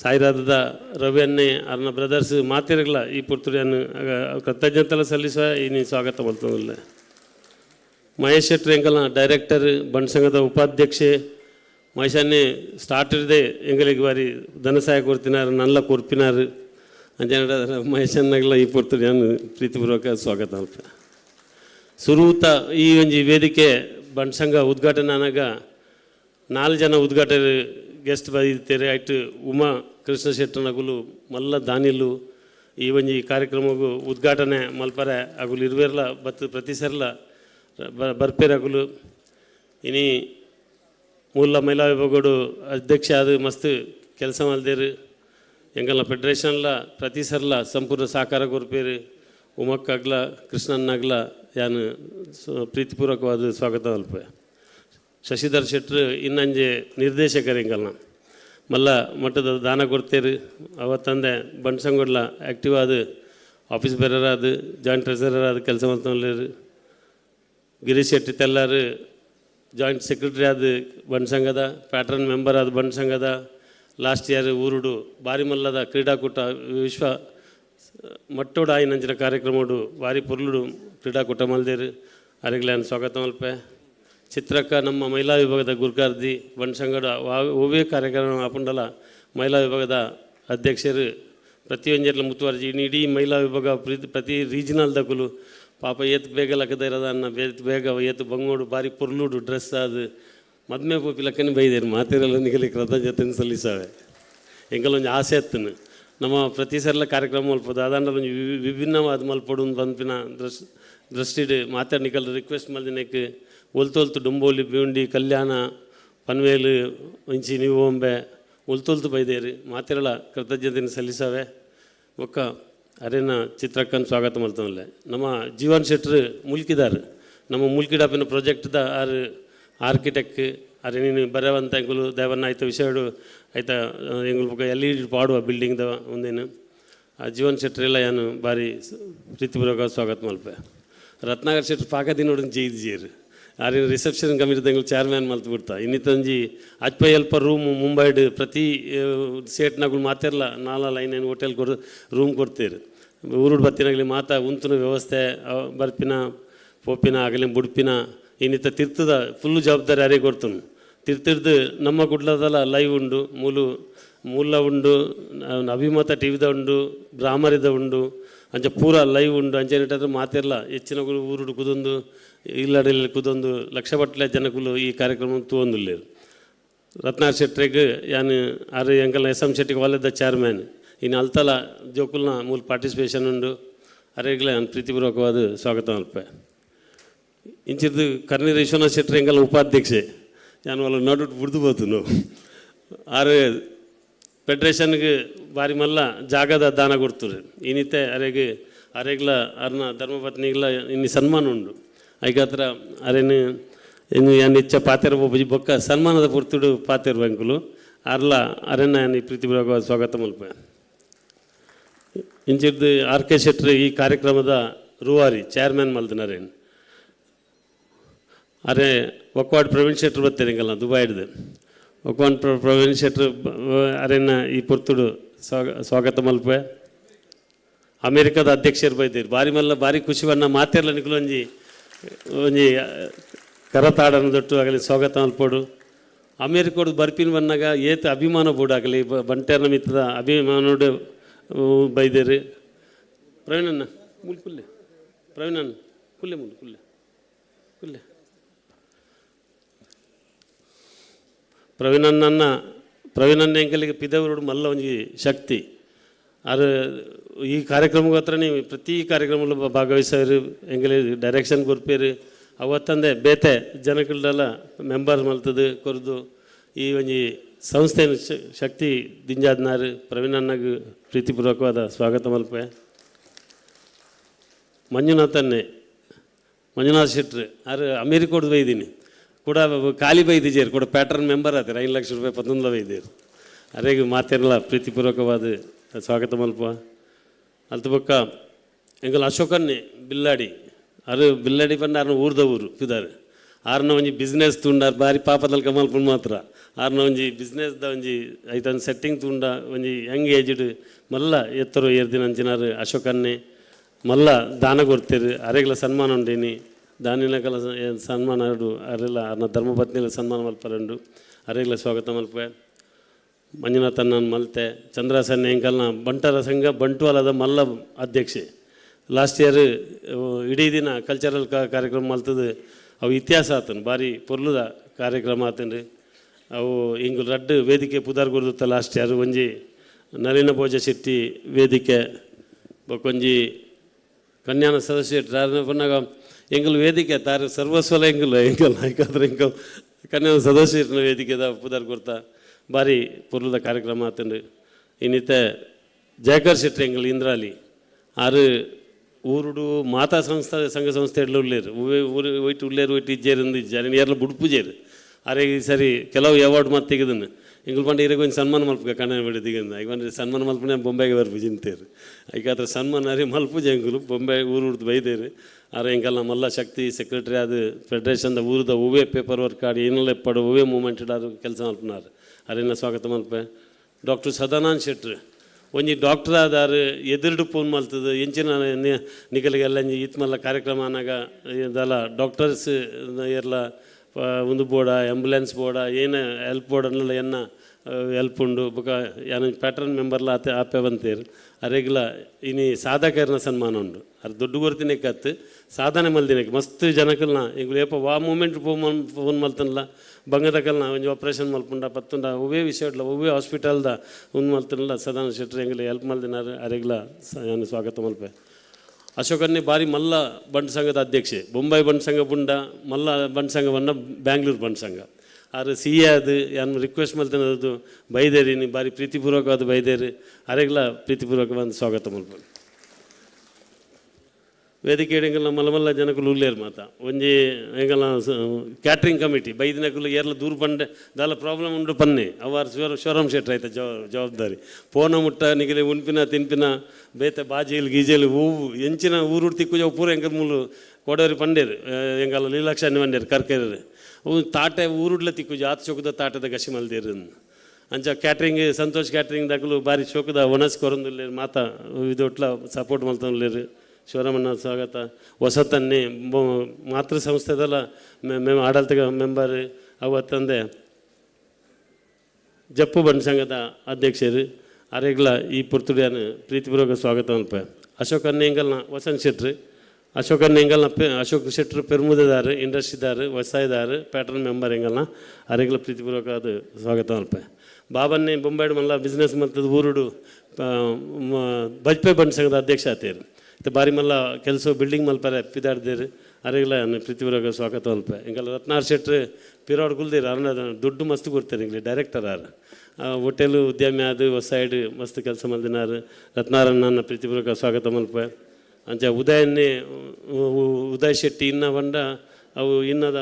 ಸಾಯಿರಾದದ ರವಿಯನ್ನೇ ಅರ್ನ ಬ್ರದರ್ಸ್ ಮಾತಿರಲ್ಲ ಈ ಪುರ್ತುಡಿಯನ್ನು ಕೃತಜ್ಞತೆಲ್ಲ ಸಲ್ಲಿಸುವ ಈ ನೀನು ಸ್ವಾಗತ ಮಾಡ್ತದಿಲ್ಲ. ಮಹೇಶ್ ಶೆಟ್ಟರ್ ಡೈರೆಕ್ಟರ್ ಬಣ್ಸಂಗದ ಉಪಾಧ್ಯಕ್ಷೆ, ಮಹೇಶನ್ನೇ ಸ್ಟಾರ್ಟರ್ದೇ ಎಂಗಲಿಗೆ ಬಾರಿ ಧನ ಸಹಾಯ ಕೊಡ್ತಿನಾರು ನಲ್ಲ ಕೊರ್ಪಿನಾರು ಅಂಜನ ಮಹೇಶನ್ನಾಗಲ ಈ ಪೊರ್ತುಡಿ ನಾನು ಪ್ರೀತಿಪೂರ್ವಕ ಸ್ವಾಗತ ಅಲ್ಪ. ಸುರೂತ ಈ ಒಂಜಿ ವೇದಿಕೆ ಬಣ್ಸಂಗ ಉದ್ಘಾಟನೆ ಆನಾಗ ನಾಲ್ಕು ಜನ ಉದ್ಘಾಟನೆ ಗೆಸ್ಟ್ ಬಂದಿರ್ತಾರೆ ಆಯ್ತು. ಉಮಾ ಕೃಷ್ಣ ಶೆಟ್ಟನಗುಲು ಮಲ್ಲ ದಾನಿಲು ಈ ಒಂಜಿ ಕಾರ್ಯಕ್ರಮಗೂ ಉದ್ಘಾಟನೆ ಮಲ್ಪರೆ ಅಗುಲು ಇರುವೆರ್ಲ ಬತ್ತು ಪ್ರತಿ ಸರ್ಲ ಬರ್ಪೇರಗುಲು ಇನಿ ಮೂಲ ಮಹಿಳಾ ವಿಭಾಗಡು ಅಧ್ಯಕ್ಷ ಅದು ಮಸ್ತ್ ಕೆಲಸ ಮಲ್ದೇರು. ಎಂಗಲ್ಲ ಫೆಡರೇಷನ್ಲ ಪ್ರತಿ ಸರ್ಲ ಸಂಪೂರ್ಣ ಸಾಕಾರ ಕೊರ್ಪೇರು. ಉಮಕ್ಕಾಗ್ಲ, ಕೃಷ್ಣನ್ನಾಗ್ಲ ಯಾನು ಪ್ರೀತಿಪೂರ್ವಕವಾದ ಸ್ವಾಗತ ಅಲ್ಪೆ ಶಶಿಧರ್ ಶೆಟ್ಟರು ಇನ್ನಂಜೆ ನಿರ್ದೇಶಕರು ಎಂಗಲ್ನ ಮಲ್ಲ ಮಟ್ಟದ ದಾನ ಕೊಡ್ತೇರು ಅವತ್ತಂದೆ ಬಣ್ಸಂಗೊಡ್ಲ ಆ್ಯಕ್ಟಿವ್ ಆದ ಆಫೀಸ್ ಬೇರರ್ ಅದು ಜಾಯಿಂಟ್ ಟ್ರೆಸರರ್ ಆದ ಕೆಲಸ ಮಾಡ್ತಾರೆ ಗಿರೀಶ್ ಶೆಟ್ಟಿ ತೆಲ್ಲಾರು ಜಾಯಿಂಟ್ ಸೆಕ್ರೆಟರಿ ಆದ ಬಂಡ್ ಸಂಘದ ಪ್ಯಾಟ್ರನ್ ಮೆಂಬರ್ ಆದ ಬಂಡ್ ಸಂಘದ ಲಾಸ್ಟ್ ಇಯರ್ ಊರುಡು ಬಾರಿ ಮಲ್ಲದ ಕ್ರೀಡಾಕೂಟ, ವಿಶ್ವ ಮಟ್ಟೋಡು ಆಯ್ನಂಚಿನ ಕಾರ್ಯಕ್ರಮಡು ಬಾರಿ ಪುರ್ಲುಡು ಕ್ರೀಡಾಕೂಟ ಮಲ್ದೇರು. ಅರಿಗ್ಲಾನ್ ಸ್ವಾಗತ ಮಲ್ಪೆ. ಚಿತ್ರಕ್ಕ ನಮ್ಮ ಮಹಿಳಾ ವಿಭಾಗದ ಗುರ್ಗಾರ್ದಿ ಬಣ್ಸಂಗಡ ಓವೇ ಕಾರ್ಯಕ್ರಮ ಹಾಕೊಂಡಲ್ಲ ಮಹಿಳಾ ವಿಭಾಗದ ಅಧ್ಯಕ್ಷರು ಪ್ರತಿಯೊಂದೆಲ್ಲ ಮುತುವರ್ಜಿ ಇಡೀ ಮಹಿಳಾ ವಿಭಾಗ ಪ್ರತಿ ಪ್ರತಿ ರೀಜನಲ್ ದಗುಲು ಪಾಪ ಏತ್ ಬೇಗ ಲಕ್ಕದ ಇರೋದ ಅನ್ನ ಬೇತ್ ಬೇಗ ಏತ್ ಬಂಗೋಡು ಬಾರಿ ಪುರ್ಲುಡು ಡ್ರೆಸ್ ಅದು. ಮದ್ಮೆ ಪೂಪಿ ಲಕ್ಕನೆ ಬೈದೇರು, ಮಾತಿರಲ್ಲ ನಿಗಲಿ ಕೃತಜ್ಞತೆ ಸಲ್ಲಿಸಾವೆ. ಎಂಗಲೊಂದು ಆಸೆ ಹತ್ತನು ನಮ್ಮ ಪ್ರತಿ ಸರ್ಲ ಕಾರ್ಯಕ್ರಮ ಮಲ್ಪದು ಅದಾಂಡ ಒಂದು ವಿಭಿನ್ನವಾದ ಮಲ್ಪಡು ಬಂದ್ಪಿನ ದೃಶ್ ದೃಷ್ಟಿಡ್ ಮಾತಾಡ್ನಿಕಲ್ ರಿಕ್ವೆಸ್ಟ್ ಮಲ್ದಿನಕ್ಕೆ ಒಲ್ತೊಲ್ತು ಡೊಂಬೋಲಿ ಬಿವಂಡಿ ಕಲ್ಯಾಣ ಪನ್ವೇಲು ಇಂಚಿ ನೀವು ಒಂಬೆ ಒಲ್ತೊಲ್ತು ಬೈದೇರಿ. ಮಾತಿರಲ್ಲ, ಕೃತಜ್ಞತೆಯನ್ನು ಸಲ್ಲಿಸಾವೆ. ಒಕ್ಕ ಅರೇನ ಚಿತ್ರಕ್ಕನ್ ಸ್ವಾಗತ ಮಾಡ್ತಾವಲ್ಲ ನಮ್ಮ ಜೀವನ್ ಶೆಟ್ರು ಮುಲ್ಕಿದಾರ್. ನಮ್ಮ ಮುಲ್ಕಿಡಾಪಿನ ಪ್ರಾಜೆಕ್ಟ್ದ ಆರು ಆರ್ಕಿಟೆಕ್ಟ್ ಅರೆ ನೀನು ಬರೆಯವಂತ ಎಂಗುಲು ದೇವನ್ನ ಆಯ್ತ ವಿಷಯಡು, ಆಯ್ತ ಎಂಗುಲು ಎಲ್ ಡಿ ಪಾಡುವ ಬಿಲ್ಡಿಂಗ್ದ ಒಂದೇನು. ಆ ಜೀವನ್ ಶೆಟ್ರ್ ಎಲ್ಲ ಏನು ಸ- ಪ್ರೀತಿಪೂರ್ವಕ ಸ್ವಾಗತ ಮಲ್ಪೆ ರತ್ನಾಕರ್ ಶೆಟ್ರ್ ಪಾಕದಿನೋಡು ಜೈದ್ ಜೀರು. ಆರಿನ ರಿಸೆಪ್ಷನ್ ಕಮಿಟಿ ಎಂಗುಲು ಚೇರ್ಮ್ಯಾನ್ ಮಲ್ತು ಬಿಡ್ತಾ. ಇನ್ನಿತ್ತಂಜಿ ಅಜ್ಪ ಅಲ್ಪ ರೂಮ್ ಮುಂಬೈಡ್ ಪ್ರತಿ ಸೇಟ್ನಾಗಳು ಮಾತಿರಲ್ಲ ನಾಲ ಲೈನ್ ಏನು ಹೋಟೆಲ್ ಕೊಡ್ ರೂಮ್ ಕೊಡ್ತೀರಿ. ಊರುಡ್ ಬತ್ತಿನಾಗಲಿ ಮಾತಾ ಉಂತುನ ವ್ಯವಸ್ಥೆ ಬರ್ಪಿನ, ಪೋಪಿನ, ಆಗಲಿ ಬುಡ್ಪಿನ, ಇನ್ನಿತ ತಿರ್ತದ ಫುಲ್ಲು ಜವಾಬ್ದಾರಿ ಯಾರಿಗೆ ಕೊಡ್ತನು? ತಿರ್ತಿರ್ದು ನಮ್ಮ ಗುಡ್ಲದಲ್ಲ ಲೈವ್ ಉಂಡು, ಮೂಲು, ಮೂಲ ಉಂಡು ಅಭಿಮತ ಟಿವಿದ ಉಂಡು ಬ್ರಾಹ್ಮರಿದ ಉಂಡು ಅಂಚ ಪೂರ ಲೈವ್ ಉಂಡು ಅಂಚೆ ಮಾತಿರಲ್ಲ ಹೆಚ್ಚಿನ ಗುರು ಊರುಡು ಕುದೊಂದು ಇಲ್ಲಡಿಲ್ಲಿ ಕುದೊಂದು ಲಕ್ಷ ಜನಕುಲು ಈ ಕಾರ್ಯಕ್ರಮ ತೂವೊಂದುಲ್ಲೇರು ರತ್ನಾ ಶೆಟ್ಟಿಗೆ ಯಾನ್ ಆರ್ ಎಂಕಲ್ ಎಸ್ ಎಂ ಶೆಟ್ಟಿಗೆ ಒಲ್ಲೆದ ಚೇರ್ಮ್ಯಾನ್ ಇನ್ ಅಲ್ತಲ ಜೋಕುಲ್ನ ಮೂಲ ಪಾರ್ಟಿಸಿಪೇಷನ್ ಉಂಡು. ಅರೆಗ್ಲ ಪ್ರೀತಿಪೂರ್ವಕವಾದ ಸ್ವಾಗತ ಅಲ್ಪ. ಇಂಚಿದ್ದು ಕರ್ನೀರ್ ವಿಶ್ವನಾಥ್ ಶೆಟ್ಟಿ ಎಂಗಲ್ ಉಪಾಧ್ಯಕ್ಷೆ. ನಾನು ಒಲ್ಲ ನಡುಟ್ ಬಿಡ್ದು ಬೋದು ನಾವು ಆರು ಫೆಡ್ರೇಷನ್ಗೆ ಬಾರಿ ಮಲ್ಲ ಜಾಗದ ದಾನ ಕೊಡ್ತಾರೆ. ಇನ್ನಿತ್ತೆ ಅರೆಗೆ ಅರೆಗ್ಲ ಅರ್ನ ಧರ್ಮಪತ್ನಿಗಳ ಇನ್ನಿ ಸನ್ಮಾನ ಉಂಡು. ಐಕ ಹತ್ರ ಅರೆನು ಏನು ಯಾನ್ ಇಚ್ಛ ಪಾತೆರ ಬೊಬ್ಬುಜಿ ಬೊಕ್ಕ ಸನ್ಮಾನದ ಪುರ್ತುಡು ಪಾತೆರ್ ಬಂಕುಲು ಅರ್ಲ ಅರೆನ ಈ ಪ್ರೀತಿಪೂರ್ವಕ ಸ್ವಾಗತ ಮಲ್ಪೆ. ಇಂಚಿರ್ದು ಆರ್ ಕೆ ಶೆಟ್ರಿ ಈ ಕಾರ್ಯಕ್ರಮದ ರೂವಾರಿ ಚೇರ್ಮನ್ ಮಲ್ದಿನರೇನು. ಅರೆ, ಒಕ್ವಾಡ್ ಪ್ರವೀಣ್ ಶೆಟ್ರು ಬರ್ತಾರೆ ಹಿಂಗಲ್ಲ ದುಬೈಡ್ದು. ಒಕ್ವಾಡ್ ಪ್ರ, ಪ್ರವೀಣ್ ಶೆಟ್ರು ಬ- ಅರೆನ ಈ ಪುರ್ತುಡು ಸ್ವಾಗ, ಸ್ವಾಗತ ಮಲ್ಪೆ. ಅಮೇರಿಕದ ಅಧ್ಯಕ್ಷರು ಬೈದಿರು. ಬಾರಿ ಮಲ್ಲ ಬಾರಿ ಖುಷಿ ಬಣ್ಣ ಮಾತೆರ್ಲ ನಿಖಲು ಒಂಜಿ ಕರತಾಡನ ದೊಟ್ಟು ಆಗಲಿ ಸ್ವಾಗತ ಅಲ್ಪಡು ಅಮೇರಿಕೋಡು ಬರ್ಪಿನ ಬನ್ನಾಗ ಏತ ಅಭಿಮಾನ ಬೋರ್ಡ್ ಆಗಲಿ ಮಿತ್ರ ಅಭಿಮಾನೋಡು ಬೈದೇರಿ. ಪ್ರವೀಣಣ್ಣ, ಮುಲ್ ಕುಲ್ಲೆ. ಪ್ರವೀಣಣ್ಣ, ಕುಲ್ಲೆ ಮುಲ್ ಕುಲ್ಲೆ. ಕುಲ್ಲೆ. ಪ್ರವೀಣಣ್ಣನ ಪ್ರವೀಣಣ್ಣ ಎಂಕಲಿಗೆ ಪಿದವರು ಮಲ್ಲ ಒಂಜಿ ಶಕ್ತಿ. ಅದು ಈ ಕಾರ್ಯಕ್ರಮಕ್ಕೆ ಹತ್ರ ನೀವು ಪ್ರತಿ ಕಾರ್ಯಕ್ರಮಲ್ಲೂ ಭಾಗವಹಿಸೋರು ಎಂಗಲಿ ಡೈರೆಕ್ಷನ್ ಕೊರ್ಪೀರಿ ಅವತ್ತಂದೆ ಬೇತೆ ಜನಗಳನ್ನೆಲ್ಲ ಮೆಂಬರ್ ಮಲ್ತದು ಕೊರ್ದು, ಈ ಒಂದು ಸಂಸ್ಥೆ ಶಕ್ತಿ ದಿಂಜಾದ್ನಾರು ಪ್ರವೀಣಣ್ಣಗೆ ಪ್ರೀತಿಪೂರ್ವಕವಾದ ಸ್ವಾಗತ ಮಲ್ಪೆ. ಮಂಜುನಾಥನ್ನೇ, ಮಂಜುನಾಥ್ ಶೆಟ್ರು, ಆರು ಕೊಡ್ದು ಬೈದೀನಿ. ಕೂಡ ಖಾಲಿ ಬೈದಿಜೇರು ಕೂಡ ಪ್ಯಾಟರ್ನ್ ಮೆಂಬರ್ ಆತಾರೆ ಐದು ಲಕ್ಷ ರೂಪಾಯಿ ಪತ್ತೊಂದು ಬೈದೀರಿ ಅರೆಗೆ ಮಾತೇನಲ್ಲ, ಪ್ರೀತಿಪೂರ್ವಕವಾದ ಸ್ವಾಗತ ಮಲ್ಪ ಅಲ್ತ ಬೊಕ್ಕ ಎಂಗಲ್ ಅಶೋಕನ್ನೇ, ಬಿಲ್ಲಾಡಿ. ಅರು ಬಿಲ್ಲಾಡಿ ಬಂದು ಆರ್ನ ಊರ್ದ ಊರು ಪಿದಾರು ಆರ್ನ ಒಂಜಿ ಬಿಸ್ನೆಸ್ ತುಂಡಾರ್ ಬಾರಿ ಪಾಪದಲ್ಲಿ ಮಲ್ಪುಂಡು ಮಾತ್ರ. ಆರ್ನ ಒಂಜಿ ಬಿಸ್ನೆಸ್ದ ಒಂಜಿ ಐತನ್ ಸೆಟ್ಟಿಂಗ್ ತುಂಡ, ಒಂಜಿ ಯಂಗ್ ಏಜ್ಡ್ ಮಲ್ಲ ಎತ್ತರು ಏರ್ದಿನ ಅಂಚಿನಾರು ಅಶೋಕನ್ನೇ. ಮಲ್ಲ ದಾನ ಕೊಡ್ತೀರಿ, ಅರೆಗ್ಲ ಸನ್ಮಾನ ಉಂಡೇನಿ. ದಾನಿಲಕಲ ಸನ್ಮಾನ ಅರೆಲ್ಲ ಅರ್ನ ಧರ್ಮಪತ್ನಿಲ ಸನ್ಮಾನ ಮಲ್ಪರಂಡು. ಅರೆಗ್ಲ ಸ್ವಾಗತ ಮಲ್ಪೆ ಮಂಜುನಾಥನ್ ನಾನು ಮಲ್ತೆ ಚಂದ್ರಸನ್ನ ಎಂಕಲ್ನ ಬಂಟರ ಸಂಘ, ಬಂಟ್ವಾಲದ ಮಲ್ಲ ಅಧ್ಯಕ್ಷೆ. ಲಾಸ್ಟ್ ಇಯರ್ ಇಡೀ ದಿನ ಕಲ್ಚರಲ್ ಕಾರ್ಯಕ್ರಮ ಮಲ್ತದು, ಅವು ಇತಿಹಾಸ ಆತನು, ಭಾರಿ ಪೊರ್ಲುದ ಕಾರ್ಯಕ್ರಮ ಆತನ್ರಿ ಅವು ಹಿಂಗೆ ರಡ್ಡು ವೇದಿಕೆ ಪುದಾರ್ ಗುರುದುತ್ತ ಲಾಸ್ಟ್ ಇಯರ್ ಒಂಜಿ ನಳಿನ ಭೋಜ ಶೆಟ್ಟಿ ವೇದಿಕೆ, ಬೊಕೊಂಜಿ ಕನ್ಯಾನ ಸದಸ್ಯ ಪನ್ನಾಗ ಎಂಗಲ್ ವೇದಿಕೆ ತಾರ ಸರ್ವಸ್ವಲ ಎಂಗಲ್ ಎಂಗಲ್ ಎಂಕಲ್ ಕನ್ಯಾನ ಸದಸ್ಯ ವೇದಿಕೆದ ಪುದಾರ್ ಕೊಡ್ತಾ ಭಾರಿ ಪೂರ್ವದ ಕಾರ್ಯಕ್ರಮ ಆತಂಡು ಇನ್ನಿತ ಜಯಕರ್ ಶೆಟ್ಟಿ ಎಂಗಲ್ ಇಂದ್ರಾಲಿ ಆರು ಊರುಡು ಮಾತಾ ಸಂಸ್ಥೆ, ಸಂಘ ಸಂಸ್ಥೆ ಎಲ್ಲ ಉಳ್ಳೇರು ಊರು ಒಯ್ಟು ಉಳ್ಳೇರು ಒಯ್ಟು ಇಜ್ಜೇರು ಅಂದು ಇಜ್ಜಾರೆ ಏರ್ಲ ಬುಡ್ಪುಜೇರು ಅರೆ ಈ ಸರಿ ಕೆಲವು ಅವಾರ್ಡ್ ಮತ್ತೆ ತೆಗೆದನ್ನು ಎಂಗಲ್ ಪಂಡ ಇರೋ ಒಂದು ಸನ್ಮಾನ ಮಲ್ಪಗ ಕಣ್ಣ ಬಿಡಿ ತೆಗೆದ ಈಗ ಬಂದ್ರೆ ಸನ್ಮಾನ ಮಲ್ಪನೆ ಬೊಂಬೆಗೆ ಬರ್ಪು ಚಿಂತೇರು ಈಗ ಅದ್ರ ಸನ್ಮಾನ ಅರೆ ಮಲ್ಪುಜೆ ಎಂಗುಲು ಬೊಂಬೆ ಊರು ಉಡ್ದು ಬೈದೇರು. ಆರೆ ಎಂಕಲ್ಲ ಮಲ್ಲ ಶಕ್ತಿ ಸೆಕ್ರೆಟರಿ ಅದು ಫೆಡರೇಷನ್ದ ಊರದ ಹೂವೇ ಪೇಪರ್ ವರ್ಕ್ ಆಡಿ ಏನೆಲ್ಲ ಎಪ್ಪಡು ಹೂವೇ ಮೂಮೆಂಟ್ ಇಡಾರು ಕೆಲಸ ಮಲ್ಪನಾರು. ಅರೆನ ಸ್ವಾಗತ ಮಲ್ಪೆ ಡಾಕ್ಟರ್ ಸದಾನಂದ್ ಶೆಟ್ರು, ಒಂಜಿ ಡಾಕ್ಟರ್ ಆದಾರ ಎದುರುಡು ಫೋನ್ ಮಲ್ತದ, ಎಂಚಿನ ನಿಗಲಿಗೆಲ್ಲ ನಿಕಲಿಗೆಲ್ಲ ಒಂಜಿ ಇತ್ ಮಲ್ಲ ಕಾರ್ಯಕ್ರಮ ಅನ್ನಾಗ ಇದೆಲ್ಲ, ಡಾಕ್ಟರ್ಸ್ ಎಲ್ಲ ಒಂದು ಬೋಡ ಆಂಬುಲೆನ್ಸ್ ಬೋಡ, ಏನು ಹೆಲ್ಪ್ ಬೋರ್ಡ್ ಅನ್ನಲ್ಲ ಎನ್ನ ಹೆಲ್ಪ್ ಉಂಡು. ಬೊಕ ಯಾನ ಪ್ಯಾಟ್ರನ್ ಮೆಂಬರ್ಲ ಆತೆ ಆಪೆ ಬಂತೇರು. ಅರೆಗ್ಲ ಇನಿ ಸಾಧಕರ್ನ ಸನ್ಮಾನ ಉಂಡು. ಅದು ದೊಡ್ಡ ಗುರುತಿನ ಕತ್ತು, ಸಾಧನೆ ಮಲ್ದಿನಕ್ಕೆ ಮಸ್ತ್ ಜನಕಲ್ನ ಈಗ ಏಪ ವಾ ಮೂಮೆಂಟ್ ಫೋನ್ ಫೋನ್ ಮಲ್ತನಲ್ಲ ಬಂಗದಕಲ್ನ ಒಂಜಿ ಆಪ್ರೇಷನ್ ಮಲ್ಪುಂಡ, ಪತ್ತುಂಡ ಒವೇ ವಿಷಯ ಇಡ್ಲ ಒವೇ ಹಾಸ್ಪಿಟಲ್ದ ಉನ್ ಮಲ್ತನಲ್ಲ ಸದಾನ ಶೆಟ್ಟರ್ ಎಂಗ್ಲ ಹೆಲ್ಪ್ ಮಲ್ದಿನಾರು ಅರೆಗ್ಲ ನಾನು ಸ್ವಾಗತ ಮಲ್ಪೆ. ಅಶೋಕನ್ನೇ ಬಾರಿ ಮಲ್ಲ ಬಂಡ್ ಸಂಘದ ಅಧ್ಯಕ್ಷೆ. ಬೊಂಬೈ ಬಂಡ್ ಸಂಘ ಬುಂಡ, ಮಲ್ಲ ಬಂಡ್ ಸಂಘವನ್ನು ಬ್ಯಾಂಗ್ಳೂರು ಬಂಡ್ ಸಂಘ. ಆರು ಸಿ ಎ ಅದು ಯಾನು ರಿಕ್ವೆಸ್ಟ್ ಮಲ್ತನದು ಬೈದೇರಿ ನೀ ಬಾರಿ ಪ್ರೀತಿಪೂರ್ವಕವಾದ ಬೈದೇರಿ. ಅರೆಗ್ಲ ಬಂದು ಸ್ವಾಗತ ಮಾಡ್ಬೋದು. ವೇದಿಕೆ ಎಂಗಲ್ಲ ಮಲಮಲ್ಲ ಮಲ್ಲ ಜನಕ್ಕಲು ಉಳ್ಳೇರು ಮಾತ. ಒಂಜಿ ಹೆಂಗಲ್ಲ ಕ್ಯಾಟ್ರಿಂಗ್ ಕಮಿಟಿ ಬೈದಿನಕುಲು ಏರ್ಲ ದೂರ ಪಂಡೆ, ದಾಲ ಪ್ರಾಬ್ಲಮ್ ಉಂಡು ಪನ್ನೆ. ಅವಾರ್ ಶಿವರ ಶಿವರಾಮ್ ಶೆಟ್ಟರ್ ಆಯ್ತಾ ಜವ, ಜವಾಬ್ದಾರಿ. ಪೋನ ಮುಟ್ಟ, ನಿಗಲಿ ಉಣ್ಪಿನ, ತಿನ್ಪಿನ, ಬೇತೆ ಬಾಜಿಲ್ ಗೀಜೆಯಲ್ಲಿ ಹೂವು, ಎಂಚಿನ ಊರು ತಿಕ್ಕು ಪೂರ ಹೆಂಗಲ್ ಮೂಲು ಕೊಡೋರಿ ಪಂಡೇರು. ಹೆಂಗಲ್ಲ, ಲೀಲಾಕ್ಷಾನಿ ಪಂಡೇರು ಕರ್ಕೇರು ಅವು ತಾಟೆ ಊರುಡ್ಲ ತಿಕ್ಕು ಜಾತ್ ಚೊಕದ ತಾಟದ ಗಶಿ ಮಲ್ದೇರು ಅಂಚ ಕ್ಯಾಟ್ರಿಂಗ್, ಸಂತೋಷ್ ಕ್ಯಾಟ್ರಿಂಗ್ ದಾಖಲು ಬಾರಿ ಚೋಕದ ಒಣಸ್ ಕೊರಂದುಲ್ಲೇರು ಮಾತ ಇದೊಟ್ಲ ಸಪೋರ್ಟ್ ಮಲ್ತಂದ್ಲೇರು ಶಿವರಾಮಣ್ಣ ಸ್ವಾಗತ. ಹೊಸತನ್ನೇ ಮಾತೃ ಸಂಸ್ಥೆದಲ್ಲ ಮೇಮ್ ಆಡಳಿತ ಮೆಂಬರ್ ಅವತ್ತಂದೆ ಜಪ್ಪು ಬಣ್ಣ ಸಂಘದ ಅಧ್ಯಕ್ಷರು ಅರೆಗ್ಲ ಈ ಪುರ್ತುಡಿಯನ್ನು ಪ್ರೀತಿಪೂರ್ವಕ ಸ್ವಾಗತ ಅಲ್ಪ ಅಶೋಕ್ ಹಿಂಗಲ್ನ ವಸಂತ್ ಶೆಟ್ರು. ಅಶೋಕ್ ಎಂಗಲ್ನ ಪೆ, ಅಶೋಕ್ ಶೆಟ್ರು ಪೆರ್ಮುದದಾರು, ಇಂಡಸ್ಟ್ರಿದಾರು ವ್ಯವಸಾಯದಾರು ಪ್ಯಾಟರ್ನ್ ಮೆಂಬರ್ ಎಂಗಲ್ನ ಅರೆಗ್ಲ ಪ್ರೀತಿಪೂರ್ವಕ ಅದು ಸ್ವಾಗತ ಅಲ್ಪ. ಬಾಬನ್ನೇ ಬೊಂಬಾಡು ಮಲ್ಲ ಬಿಸ್ನೆಸ್ ಮಲ್ತದ ಊರುಡು ಬಜ್ಪೆ ಬಂಡ್ ಸಂಘದ ಅಧ್ಯಕ್ಷ ಆತೇರು. ಮತ್ತು ಬಾರಿ ಮಲ್ಲ ಕೆಲಸ ಬಿಲ್ಡಿಂಗ್ ಮಲ್ಪರೆ, ಪಿದಾಡ್ದೇರು. ಅರೆಗ್ಲ ಪ್ರೀತಿಪೂರ್ವಕ ಸ್ವಾಗತ ಅಲ್ಪ. ಇಂಗಲ ರತ್ನಾರ್ ಶೆಟ್ರು ಪಿರೋಡ್ ಗುಲ್ದಿರ ಅವ್ರನ್ನ ದುಡ್ಡು ಮಸ್ತ್ ಕೊಡ್ತಾರೆ ಇಂಗ್ಲಿ ಡೈರೆಕ್ಟರ್ ಆರು. ಹೋಟೆಲು, ಉದ್ಯಮಿ ಅದು ಹೊಸ ಮಸ್ತ್ ಕೆಲಸ ಮಲ್ದಿನಾರು. ರತ್ನಾರಣ್ಣನ ಪ್ರೀತಿಪೂರ್ವಕ ಸ್ವಾಗತ ಮಲ್ಪ. ಅಂಚ ಉದಯನ್ನೇ ಉದಯ ಶೆಟ್ಟಿ ಇನ್ನ ಬಂಡ ಅವು ಇನ್ನದ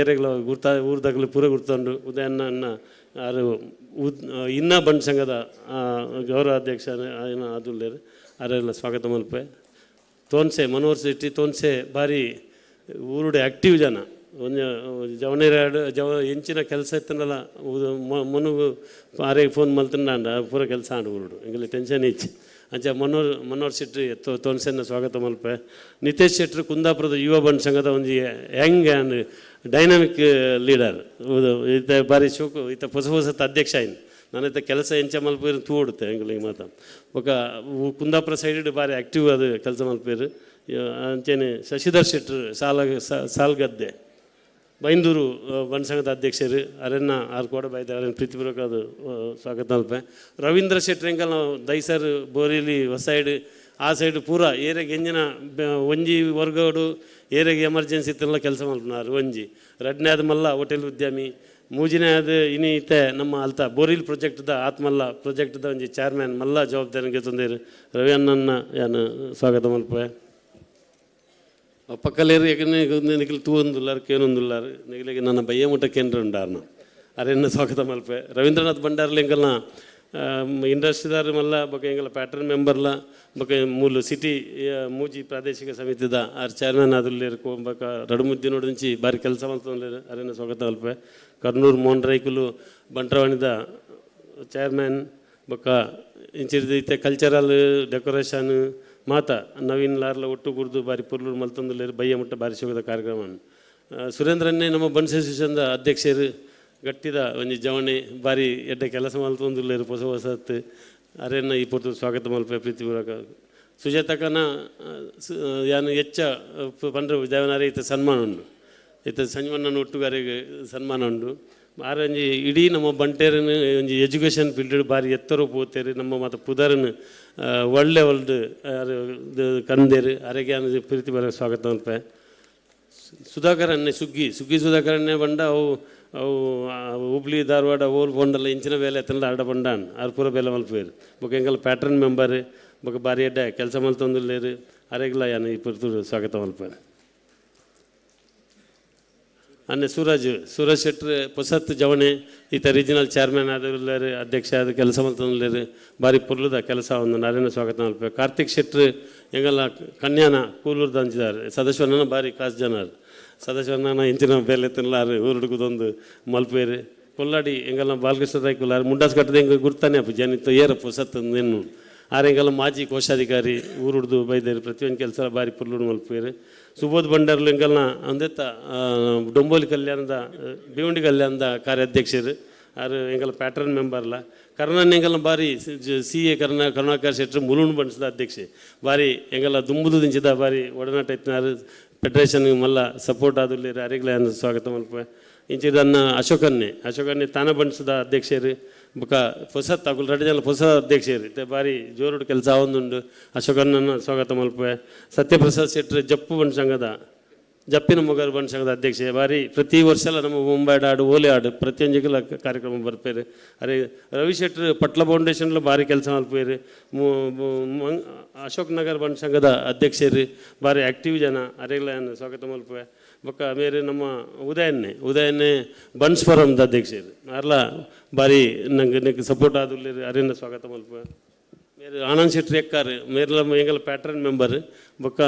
ಏರೆಗ್ಲ ಗುರ್ತ, ಊರ್ದಾಗಲು ಪೂರ ಗುರ್ತಂಡು. ಉದಯನ್ನ ಅನ್ನ ಅದು, ಉದ್, ಇನ್ನ ಬಂಡ್ ಸಂಘದ ಗೌರವ ಅಧ್ಯಕ್ಷ ಏನ ಅದುಲ್ಲೇರು ಅರೆಲ್ಲ ಸ್ವಾಗತ ಮಲ್ಪೆ. ತೋನ್ಸೆ, ಮನೋಹರ್ ಶೆಟ್ಟಿ ತೋನ್ಸೆ ಭಾರಿ ಊರುಡೆ ಆ್ಯಕ್ಟಿವ್ ಜನ. ಒಂದು ಜವನೇರಾಡು ಜವ, ಎಂಚಿನ ಕೆಲಸ ಇತ್ತನಲ್ಲ ಮನುಗು ಆರೆಗೆ ಫೋನ್ ಮಲ್ತಂಡ ಪೂರ ಕೆಲಸ ಆಂಡು ಊರುಡು. ಇಂಗಲಿ ಟೆನ್ಷನ್ ಇಚ್ಚಿ. ಅಂಚ ಮನೋರ್ ಮನೋಹರ್ ಶೆಟ್ಟಿ ತೋ, ತೋನ್ಸೆನ್ನ ಸ್ವಾಗತ ಮಲ್ಪೆ. ನಿತೇಶ್ ಶೆಟ್ಟರು ಕುಂದಾಪುರದ ಯುವ ಬಂಡ್ ಸಂಘದ ಒಂದು ಯಂಗ್ ಆ್ಯಂಡ್ ಡೈನಾಮಿಕ್ ಲೀಡರ್. ಈತ ಬಾರಿ ಶೋಕು, ಈತ ಹೊಸ ಹೊಸತ ಅಧ್ಯಕ್ಷ ಆಯ್ನು ಇತ್ತ ಕೆಲಸ ಎಂಚ ಮಲ್ಪೇರು ತೂಡುತ್ತೆ ಹೆಂಗ್ಲಿಗೆ ಮಾತ ಉ- ಕುಂದಾಪುರ ಸೈಡ್ ಬಾರಿ ಆ್ಯಕ್ಟಿವ್ ಅದು ಕೆಲಸ ಮಲ್ಪೇರು ಅಂಚೇನೆ ಶಶಿಧರ್ ಶೆಟ್ರು ಸಾಲ ಸಾಲ್ಗದ್ದೆ. ಬೈಂದೂರು ಬಣ್ಣ ಸಂಘದ ಅಧ್ಯಕ್ಷರು ಅರೆನ್ನ ಆರು ಕೋಡ ಬೈದ ಅರೆನ್ ಪ್ರೀತಿಪೂರ್ವಕ ಅದು ಸ್ವಾಗತ ಅಲ್ಪ ರವೀಂದ್ರ ಶೆಟ್ಟಿ ಎಂಕಲ್ ನಾವು ದೈಸರ್ ಬೋರಿಲಿ ಹೊಸ ಸೈಡ್, ಆ ಸೈಡ್ ಪೂರ ಏರೆ ಎಂಜಿನ ಒಂಜಿ ವರ್ಗಡು ಏರಿಯಾಗೆ ಎಮರ್ಜೆನ್ಸಿ ಇತ್ತೆಲ್ಲ ಕೆಲಸ ಮಾಡ್ತಾರೆ ಒಂಜಿ. ರಡ್ನೇ ಆದ ಮಲ್ಲ ಹೋಟೆಲ್ ಉದ್ಯಮಿ ಮೂಜಿನೇ ಆದ ಇನಿ ಇತ್ತೆ ನಮ್ಮ ಅಲ್ತ, ಬೋರಿಲ್ ಪ್ರಾಜೆಕ್ಟ್ದ ಆತ್ಮಲ್ಲ ಪ್ರಾಜೆಕ್ಟ್ದ ಒಂಜಿ ಚೇರ್ಮನ್ ಮಲ್ಲ ಜವಾಬ್ದಾರಿಗೆ ತಂದೇರು ರವಿ ಅಣ್ಣನ ಏನು ಸ್ವಾಗತ ಮಲ್ಪೆ ನಿಖಿಲ್ ತೂ ಒಂದುಲ್ಲಾರು ಕೇನೊಂದುಲ್ಲಾರು ನಿಖಿಲಿಗೆ ನನ್ನ ಬಯ್ಯ ಮುಟ್ಟ ಕೇಂದ್ರ ಉಂಡಾರ್ನ ಅರೆನ್ನ ಸ್ವಾಗತ ಮಲ್ಪೆ. ರವೀಂದ್ರನಾಥ್ ಭಂಡಾರ್ಲಿ ಎಂಕಲ್ನ ಇಂಡಸ್ಟ್ರಿದಾರ ಮಲ್ಲ, ಬೊಕ ಎಂಗಲ ಪ್ಯಾಟರ್ನ್ ಮೆಂಬರ್ಲ, ಬೊಕ ಮೂಲು ಸಿಟಿ ಮೂಜಿ ಪ್ರಾದೇಶಿಕ ಸಮಿತಿದ ಆರ್ ಚೇರ್ಮನ್ ಆದುಲ್ಲೇರು ಬೊಕ ರಡುಮುದ್ದಿ ನೋಡಿಂಚಿ ಬಾರಿ ಕೆಲಸ ಮಲ್ತೊಂದೇರು ಅರೆನ್ನ ಸ್ವಾಗತ ಮಲ್ಪೆ. ಕರ್ನೂರು ಮೋಹನ್ ರೈಕುಲು ಬಂಟ್ರವಾಣಿದ ಚೇರ್ಮನ್ ಬೊಕ ಇಂಚಿರ್ದೈತೆ ಕಲ್ಚರಲ್ ಡೆಕೋರೇಷನ್ ಮಾತ ನವೀನ್ ಲಾರ್ಲ ಒಟ್ಟು ಕುರ್ದು ಬಾರಿ ಪುರ್ಲೂರು ಮಲ್ತಂದಲ್ಲಿ ಬಾರಿ ಶೋಗದ ಕಾರ್ಯಕ್ರಮ ಸುರೇಂದ್ರನ್ನೇ ನಮ್ಮ ಬನ್ಸ್ ಅಸೋಸಿಯೇಷನ್ದ ಅಧ್ಯಕ್ಷರು ಗಟ್ಟಿದ ಒಂಜಿ ಜವಣೆ ಬಾರಿ ಎಡ್ಡೆ ಕೆಲಸ ಮಲ್ತೊಂದುಲ್ಲೇರು ಹೊಸ ಹೊಸತ್ತು ಅರೆನ್ನ ಈ ಪೊತ್ತು ಸ್ವಾಗತ ಮಲ್ಪೆ ಪ್ರೀತಿಪೂರ್ವಕ ಸುಜಾತಕನ ಆ, ಸು- ಯಾನು ಹೆಚ್ಚ ಪಂಡ್ರ ದೇವನಾರೆ ಈತ ಸನ್ಮಾನ ಉಂಡು ಈತ ಸಂಜಮಣ್ಣನ ಒಟ್ಟುಗಾರಿಗೆ ಸನ್ಮಾನ ಉಂಡು ಆರ ಒಂಜಿ ಇಡೀ ನಮ್ಮ ಬಂಟೇರನ್ ಒಂಜಿ ಎಜುಕೇಷನ್ ಫೀಲ್ಡ್ ಬಾರಿ ಎತ್ತರ ಪೋತೇರು ನಮ್ಮ ಮತ್ತು ಪುದರ್ನ ಒಳ್ಳೆ ಒಳ್ಳೆ ಕಂದೇರು ಅರೆಗೆ ಅನ್ನೋದು ಪ್ರೀತಿ ಬರ ಸ್ವಾಗತ ಅಲ್ಪ ಸುಧಾಕರನ್ನೇ ಸುಗ್ಗಿ ಸುಗ್ಗಿ ಸುಧಾಕರನ್ನೇ ಬಂಡ ಅವು ಅವು ಆ, ಹುಬ್ಳಿ ಧಾರವಾಡ ಓಲ್ ಬಂಡಲ್ಲ ಇಂಚಿನ ಬೇಲೆ ಎತ್ತಲ್ಲ ಆಡ ಬಂಡಾನ್ ಆರು ಪೂರ ಬೇಲೆ ಮಲ್ಪೇರು ಬೊಕ ಎಂಗಲ್ ಪ್ಯಾಟ್ರನ್ ಮೆಂಬರ್ ಬೊಕ ಬಾರಿ ಎಡ್ಡೆ ಕೆಲಸ ಮಲ್ತೊಂದುಲ್ಲೇರು ಅರೆಗ್ಲ ಯಾನು ಈ ಪುರ್ತು ಸ್ವಾಗತ ಮಲ್ಪೇರು ಅನ್ನೆ ಸೂರಜ್ ಸೂರಜ್ ಶೆಟ್ರ್, ಪುಸತ್ ಜವಣೆ, ಈತ ರೀಜನಲ್ ಚೇರ್ಮನ್ ಆದಿರ್ಲಾರು ಅಧ್ಯಕ್ಷ ಆದ ಕೆಲಸ ಮಾಡ್ತಾರೆ ಬಾರಿ ಪುರ್ಲದ ಕೆಲಸ, ಒಂದು ನಾರಾಯಣ ಸ್ವಾಗತ ಕಾರ್ತಿಕ್ ಶೆಟ್ರ್ ಎಂಗಲ್ಲ ಕನ್ಯಾನ, ಕೂಲೂರ್ದ ಅಂಚಿದಾರೆ ಸದಸ್ಯನ ಬಾರಿ ಕಾಸು ಜನರು ಸದಸ್ಯನ ಇಂಚಿನ ಬೇಲೆ ತಿನ್ನಲಾರು ಊರುಡುಗದೊಂದು ಮಲ್ಪೇರು. ಕೊಲ್ಲಾಡಿ ಎಂಗಲ್ಲ ಬಾಲಕೃಷ್ಣ ರಾಯ್ ರೈಕುಲಾರು ಮುಂಡಾಸ್ ಕಟ್ಟದೆ ಹೆಂಗೆ ಗುರ್ತಾನೆ ಅಪ್ಪ ಜನಿತ್ತು ಏರಪ್ಪ ಸತ್ತು ನಿನ್ನು ಆರೆಂಗೆಲ್ಲ ಮಾಜಿ ಕೋಶಾಧಿಕಾರಿ ಊರುಡ್ದು ಬೈದೇರು ಪ್ರತಿಯೊಂದು ಕೆಲಸ ಬಾರಿ ಪುರ್ಲುಡು ಮಲ್ಪೇರು ಸುಬೋಧ್ ಬಂಡಾರ್ಲು ಎಂಗಲ್ನ ಅಂದೆತ್ತ ಡೊಂಬೋಲಿ ಕಲ್ಯಾಣದ ಭಿವಂಡಿ ಕಲ್ಯಾಣದ ಕಾರ್ಯಾಧ್ಯಕ್ಷರು. ಆರು ಎಂಗಲ ಪ್ಯಾಟ್ರನ್ ಮೆಂಬರ್ಲ ಕರ್ನಾನ್ ಎಂಗಲ ಬಾರಿ ಸಿ ಎ ಕರ್ನ ಕರುಣಾಕರ್ ಶೆಟ್ರು ಮುಲುಣ್ ಬಣ್ಸದ ಅಧ್ಯಕ್ಷೆ. ಬಾರಿ ಎಂಗಲ ದುಂಬುದು ದಿಂಚಿದ ಬಾರಿ ಒಡನಾಟ ಇತ್ತಿನಾರು ಫೆಡರೇಷನ್ ಮಲ್ಲ ಸಪೋರ್ಟ್ ಆದಲ್ಲಿ ಅರಿಗ್ಲ ಸ್ವಾಗತ ಮಲ್ಪ ಇಂಚಿದನ್ನ ಅಶೋಕನ್ನೇ ಅಶೋಕನ್ನೇ ತಾನ ಬಣ್ಸದ ಅಧ್ಯಕ್ಷರು. ಬೊಕ ಹೊಸ ತಗುಲ್ ರೆಡ್ ಜನ ಹೊಸ ಅಧ್ಯಕ್ಷರು ಇತ್ತೆ ಬಾರಿ ಜೋರುಡು ಕೆಲಸ ಆವೊಂದುಂಡು. ಅಶೋಕಣ್ಣನ ಸ್ವಾಗತ ಮಲ್ಪೆ ಸತ್ಯಪ್ರಸಾದ್ ಶೆಟ್ರು ಜಪ್ಪು ಬಣ್ಣ ಸಂಘದ, ಜಪ್ಪಿನ ಮೊಗರು ಬಣ್ಣ ಸಂಘದ ಅಧ್ಯಕ್ಷೆ. ಬಾರಿ ಪ್ರತಿ ವರ್ಷಲ ನಮ್ಮ ಮುಂಬೈ ಆಡು, ಓಲೆ ಆಡು ಪ್ರತಿಯೊಂದಿಗೆಲ್ಲ ಕಾರ್ಯಕ್ರಮ ಬರ್ಪೇರು. ಅರೆ ರವಿ ಶೆಟ್ರು ಪಟ್ಲ ಫೌಂಡೇಶನ್ಲ ಭಾರಿ ಕೆಲಸ ಮಲ್ಪೇರು ಅಶೋಕ್ ನಗರ್ ಬಣ್ಣ ಸಂಘದ ಅಧ್ಯಕ್ಷರು. ಭಾರಿ ಆ್ಯಕ್ಟಿವ್ ಜನ ಅರೆಲ್ಲ ಸ್ವಾಗತ ಮಲ್ಪೆ ಬೊಕ್ಕ ಬೇರೆ ನಮ್ಮ ಉದಯನ್ನೇ ಉದಯನ್ನೇ ಬನ್ಸ್ ಫೋರಮ್ದ ಅಧ್ಯಕ್ಷರು ಅರ್ಲ ಬಾರಿ ನಂಗೆ ನಿಮಗೆ ಸಪೋರ್ಟ್ ಆದಲ್ಲಿ ಅರೇನ ಸ್ವಾಗತ ಮಲ್ಪ. ಮೇರೆ ಆನಂದ್ ಶೆಟ್ಟಿ ಎಕ್ಕಾರ್ ಮೇರೆಲ್ಲ ಎಂಗಲ ಪ್ಯಾಟ್ರನ್ ಮೆಂಬರ್ ಬೊಕ್ಕ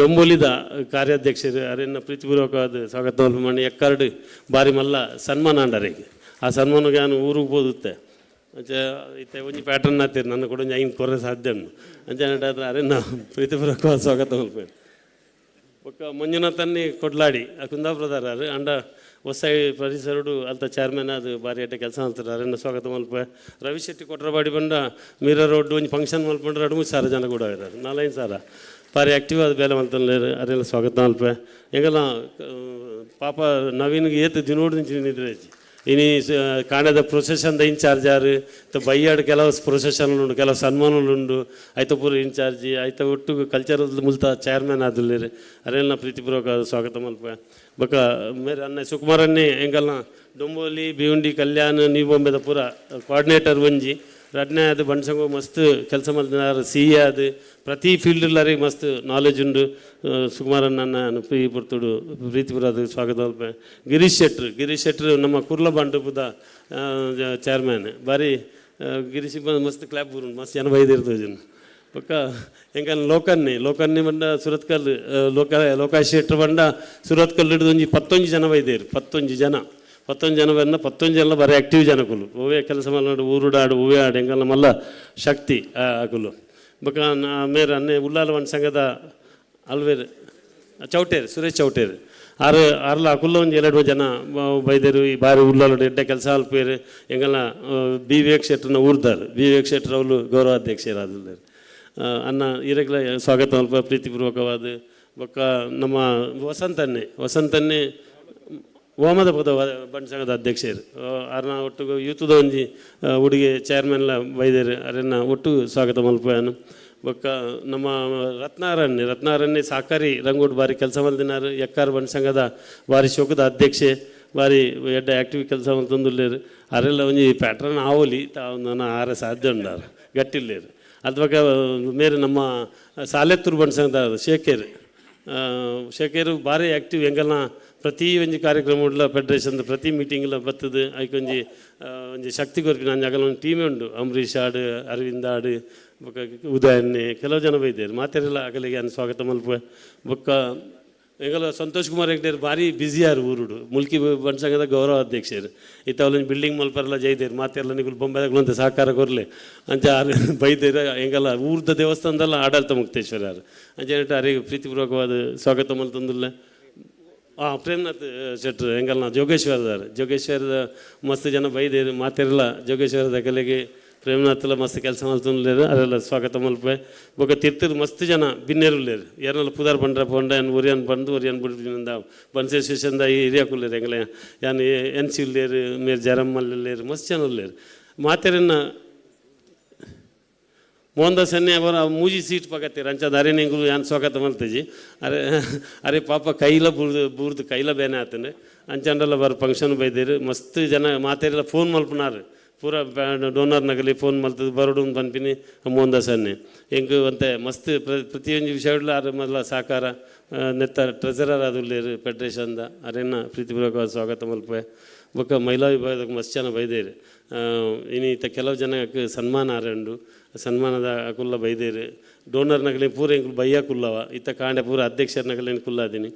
ಡೊಂಬೋಲಿದ ಕಾರ್ಯಾಧ್ಯಕ್ಷರು ಅರೇನ ಪ್ರೀತಿಪೂರ್ವಕವಾದ ಸ್ವಾಗತ ಮಾಡಿ, ಎಕ್ಕಾರ್ಡ್ ಬಾರಿ ಮಲ್ಲ ಸನ್ಮಾನ ಅಂಡರಿಗೆ ಆ ಸನ್ಮಾನಕ್ಕೆ ನಾನು ಊರಿಗೆ ಓದುತ್ತೆ ಅಂಚೆ ಇತ್ತೆ ಒಂಜಿ ಪ್ಯಾಟ್ರನ್ ಆತೀರಿ, ನನ್ನ ಕೂಡ ಐನ್ ಕೊರೆ ಸಾಧ್ಯ ಅಂಚೆ ಅರೆ ನಾವು ಪ್ರೀತಿಪೂರ್ವಕವಾದ ಸ್ವಾಗತ ಮಲ್ಪೇರು ಬೊಕ್ಕ ಮಂಜುನಾಥನ್ನಿ ಕೊಡ್ಲಾಡಿ, ಆ ಕುಂದಾಪುರದಾರ ಅಂಡ ಹೊಸ ಪರಿಸರಡು ಅಲ್ತ ಚೇರ್ಮನ್ ಅದು ಭಾರಿ ಅಡ್ಡೆ ಕೆಲಸ ಅಂತಾರೆ ಸ್ವಾಗತ ಮಲ್ಪ. ರವಿ ಶೆಟ್ಟಿ ಕೊಟ್ರಬಾಡಿ ಬಂಡ, ಮೀರ ರೋಡ್ ಒಂದು ಫಂಕ್ಷನ್ ಮಲ್ಪಂಡ್ರೆ ಎರಡು ಮೂರು ಸಾವಿರ ಜನ ಕೂಡ ಇದ್ದಾರೆ ನಾಲ್ಕೈದು ಸಾರ. ಬಾರಿ ಆ್ಯಕ್ಟಿವ್ ಅದು ಬೇಲೆ ಮಲ್ತಲ್ಲ ಅರೆಲ್ಲ ಸ್ವಾಗತ ಮಲ್ಪ. ಹೆಂಗಲ್ಲ ಪಾಪ ನವೀನ್ಗೆ ಏತು ದಿನೋಡು ನಿಂಚು ನಿದ್ರೆ ಇನಿ ಕಾಣದ ಪ್ರೊಸೆಷನ್ದ ಇನ್ಚಾರ್ಜ್ ಯಾರು? ತ, ಬೈಯಾಡ್ ಕೆಲವು ಪ್ರೊಸೆಷನ್ಲು ಉಂಡು, ಕೆಲವು ಸನ್ಮಾನಗಳು ಉಂಡು. ಐತ ಪೂರ ಇನ್ಚಾರ್ಜಿ ಐತ ಒಟ್ಟು ಕಲ್ಚರಲ್ ಮುಲ್ತ ಚೇರ್ಮನ್ ಆದುಲ್ಲೇರು ಅರೆಲ್ಲ ಪ್ರೀತಿಪೂರ್ವಕ ಸ್ವಾಗತ ಮಲ್ಪ ಬೊಕ, ಮೇರೆ ಅನ್ನ ಸುಕುಮಾರನ್ನೇ ಎಂಗಲ್ನ ಡೊಂಬೋಲಿ ಬಿವಂಡಿ ಕಲ್ಯಾಣ, ನೀವೊಂಬೆದ ಪೂರ ಕೋಆರ್ಡಿನೇಟರ್ ಒಂಜಿ. ರಡ್ನೆ ಅದು ಬಣ್ಸಂಗು ಮಸ್ತ್ ಕೆಲಸ ಮಾಡ್ತಿದ್ದಾರೆ ಸಿ ಎ ಅದು ಪ್ರತಿ ಫೀಲ್ಡ್ಲಾರಿಗೆ ಮಸ್ತ್ ನಾಲೆಜ್ ಉಂಡು. ಸುಕುಮಾರ ನನ್ನ ಪ್ರೀ ಪುರ್ತುಡು ಬರೋದು, ಸ್ವಾಗತ ಗಿರೀಶ್ ಶೆಟ್ರು ಗಿರೀಶ್ ಶೆಟ್ರು ನಮ್ಮ ಕುರ್ಲ ಬಂಡಪದ ಚೇರ್ಮನ್ ಬಾರಿ ಗಿರೀಶ್ ಬಂದು ಮಸ್ತ್ ಕ್ಲಾಪ್ ಬರು ಮಸ್ತ್ ಜನ. ಬೈದಿರ್ತದೆ ಬೊಕ್ಕ ಲೋಕನ್ನಿ ಲೋಕನ್ನಿ ಬಂಡ ಸುರತ್ಕಲ್ ಲೋಕ, ಲೋಕಾಶ್ ಶೆಟ್ರು ಬಂಡ ಸುರತ್ಕಲ್ ಹಿಡಿದು ಒಂಜಿ ಪತ್ತೊಂಜಿ ಜನ ಬೈದೇರು, ಪತ್ತೊಂಜಿ ಜನ. ಪತ್ತೊಂದು ಜನ ಬಂದ ಪತ್ತೊಂದು ಜನ ಬರೀ ಆ್ಯಕ್ಟಿವ್ ಜನಕುಲು. ಓವೇ ಕೆಲಸ ಮಾಡಿ ಊರುಡಾಡು, ಹೂವೇ ಆಡು, ಹೆಂಗಲ್ಲ ಮಲ್ಲ ಶಕ್ತಿ ಆ ಬಕ ಮೇರೆ ಅನ್ನೆ ಉಲ್ಲಾಲ ಒಂದು ಸಂಘದ ಅಲ್ವೇರ್ ಚೌಟೇರ್, ಸುರೇಶ್ ಚೌಟೇರ್. ಆರು, ಆರ್ಲ ಅಕುಲ್ಲ ಒಂದು ಎರಡು ಜನ ಬೈದರು, ಈ ಬಾರಿ ಉಲ್ಲಾಲ ಎಡ್ಡೆ ಕೆಲಸ ಅಲ್ಪೇರು ಹೆಂಗಲ್ಲ ಬಿ ವಿವೇಕ್ ಶೆಟ್ರನ್ನ ಊರ್ದಾರು. ಬಿ ವಿವೇಕ್ ಶೆಟ್ರ್ ಅವರು ಗೌರವಾಧ್ಯಕ್ಷರಾದ್ರು ಅನ್ನ ಇರಗ್ಲ ಸ್ವಾಗತ ಅಲ್ಪ ಪ್ರೀತಿಪೂರ್ವಕವಾದ. ಬೊಕ್ಕ ನಮ್ಮ ವಸಂತನ್ನೇ ವಸಂತನ್ನೇ ಓಮದ ಪದ ಬಂಡ ಸಂಘದ ಅಧ್ಯಕ್ಷರು ಅರ್ನ ಒಟ್ಟು ಯೂತ್ದ ಒಂಜಿ ಚೇರ್ಮನ್ ಚೇರ್ಮನ್ಲ ಬೈದೇರು ಅರೆನ್ನ ಒಟ್ಟು ಸ್ವಾಗತ ಮಲ್ಪನು ಬೊಕ್ಕ ನಮ್ಮ ರತ್ನಾರಣ್ಯ ರತ್ನಾರಣ್ಯ ಸಾಕಾರಿ ರಂಗೋಡ್ ಬಾರಿ ಕೆಲಸ ಮಲ್ದಿನಾರು, ಎಕ್ಕಾರ್ ಬಂಡ ಸಂಘದ ಬಾರಿ ಶೋಕದ ಅಧ್ಯಕ್ಷೆ, ಬಾರಿ ಎಡ್ಡ ಆ್ಯಕ್ಟಿವ್ ಕೆಲಸ ಮಲ್ತಂದುಲ್ಲೇರು. ಅರೆಲ್ಲ ಒಂಜಿ ಪ್ಯಾಟ್ರನ್ ಆವಲಿ, ತಾವು ಆರ ಸಾಧ್ಯ ಉಂಡಾರು, ಗಟ್ಟಿಲ್ಲೇರು. ಅದ್ವಾಗ ಮೇರೆ ನಮ್ಮ ಸಾಲೆತ್ತೂರು ಬಂಡ ಸಂಘದ ಶೇಖೇರು ಶೇಖೇರು ಭಾರಿ ಆ್ಯಕ್ಟಿವ್ ಎಂಗಲ್ನ ಪ್ರತಿ ಒಂಜಿ ಕಾರ್ಯಕ್ರಮ ಉಡ್ಲ ప్రతి ಪ್ರತಿ ಮೀಟಿಂಗ್ಲ ಬತ್ತದು కొంచెం కొంచెం శక్తి ಒಂಜಿ ಶಕ್ತಿ ಕೊರ್ಪಿನ ಅಂಜ ಅಗಲ ಒಂದು ಟೀಮೇ ಉಂಡು ಅಂಬರೀಷ್ ಆಡು, ಅರವಿಂದ್ ಆಡು, ಬೊಕ್ಕ ಉದಯನ್ನೆ ಕೆಲವು ಜನ ಬೈದೇರು ಮಾತೆರೆಲ್ಲ ಅಗಲಿಗೆ ಅನ್ ಸ್ವಾಗತ ಮಲ್ಪ ಬೊಕ್ಕ ಎಂಗಲ ಸಂತೋಷ್ ಕುಮಾರ್ ಹೆಗ್ಡೇರ್ ಭಾರಿ ಬ್ಯುಸಿ ಯಾರು ಊರುಡು. ಮುಲ್ಕಿ ಬಂಡ ಸಂಘದ ಗೌರವ ಅಧ್ಯಕ್ಷರು. ಇತ್ತ ಅವಲೊಂದು ಬಿಲ್ಡಿಂಗ್ ಮಲ್ಪರೆಲ್ಲ ಜೈದೇರು ಮಾತೆಲ್ಲ ನಿಗುಲು ಬೊಂಬೆದಾಗ್ಲಂತ ಸಹಕಾರ ಕೊರ್ಲೆ. ಅಂಚ ಆರು ಬೈದೇರು ಎಂಗಲ ಊರ್ದ ದೇವಸ್ಥಾನದಲ್ಲ ಆಡಳಿತ ಮುಕ್ತೇಶ್ವರ ಅಂಚೆ ಅರಿಗೆ ಪ್ರೀತಿಪೂರ್ವಕವಾದ ಸ್ವಾಗತ ಮಲ್ತಂದಿಲ್ಲ. ಹಾಂ ಪ್ರೇಮ್ನಾಥ್ ಶೆಟ್ರು ಎಂಗಲ್ನ ಜೋಗೇಶ್ವರದಾರ ಜೋಗೇಶ್ವರದ ಮಸ್ತ್ ಜನ ಬೈದೇರು ಮಾತಿರಲ್ಲ. ಜೋಗೇಶ್ವರದ ಕಲೆಗೆ ಪ್ರೇಮ್ನಾಥ್ಲ ಮಸ್ತ್ ಕೆಲಸ ಮಲ್ತಂದ್ಲೇರು ಅದೆಲ್ಲ ಸ್ವಾಗತ ಮಲ್ಪೆ. ಬೊಕ ತಿರ್ತರು ಮಸ್ತ್ ಜನ ಬಿನ್ನೇರುಲ್ಲೇರು ಯಾರನ್ನೆಲ್ಲ ಪುದಾರ್ ಪಂಡ್ರ ಪೊಂಡ ಏನು ಒರಿಯನ್ ಬಂದು ಒರಿಯನ್ ಬಿಡ್ಬಿಂದ ಬನ್ಸೆ ಸ್ಟೇಷನ್ದ ಈ ಹಿರಿಯಕುಲ್ಲೇರು ಎಂಗಲ ಯಾನ್ ಎನ್ ಸಿ ಉಲ್ಲೇರು ಮೇರ್ ಜರಮ್ಮಲ್ಲೇರು ಮಸ್ತ್ ಜನ ಉಲ್ಲೇರು ಮಾತೆರನ್ನ ಅನ್ನೆ ಅವರ ಮೂಜಿ ಸೀಟ್ ಪಗತ್ತೀರ ಅಂಚದ ಅರೆ ನಿಂಗು ಯಾನ್ ಸ್ವಾಗತ ಮಲ್ತಜಿ. ಅರೆ ಅರೆ ಪಾಪ ಕೈಲ ಬೂರ್ದು ಬೂರ್ದು ಕೈಲ ಬೇನೆ ಆತನೆ. ಅಂಚಂಡಲ್ಲ ಬರ ಫಂಕ್ಷನ್ ಬೈದಿರಿ ಮಸ್ತ್ ಜನ ಮಾತೆಲ್ಲ ಫೋನ್ ಮಲ್ಪನಾರು. ಪೂರ ಡೋನರ್ ನಗಲಿ ಫೋನ್ ಮಲ್ತದು ಬರೋಡು ಪನ್ಪಿನಿ ಮೋಹನ್ದಾಸನ್ನೇ ಹೆಂಗೆ ಅಂತೆ ಮಸ್ತ್ ಪ್ರ- ಪ್ರತಿಯೊಂದು ವಿಷಯಗಳು ಆರು ಮೊದಲ ಸಹಕಾರ ಆ, ನೆತ್ತ ಟ್ರೆಸರರ್ ಅದುಲ್ಲೇರು ಫೆಡ್ರೇಷನ್ದ ಅರೆನ ಪ್ರೀತಿಪೂರ್ವಕ ಸ್ವಾಗತ ಮಲ್ಪೆ ಬೊಕ್ಕ ಮಹಿಳಾ ವಿಭಾಗದಾಗ ಮಸ್ತ್ ಜನ ಬೈದೇರು. ಇನ್ನಿತ ಕೆಲವು ಜನಕ್ಕೆ ಸನ್ಮಾನ ಆರಂಡು. ಸನ್ಮಾನದ ಕುಲ್ಲ ಬೈದೇರು. ಡೋನರ್ ನಗಲಿನ ಪೂರ ಎಂಕುಲು ಬಯ್ಯ ಕುಲ್ಲವ. ಇತ್ತ ಕಾಂಡೆ ಪೂರ ಅಧ್ಯಕ್ಷರ ನಗಲಿನ ಕುಲ್ಲಾದೀನಿ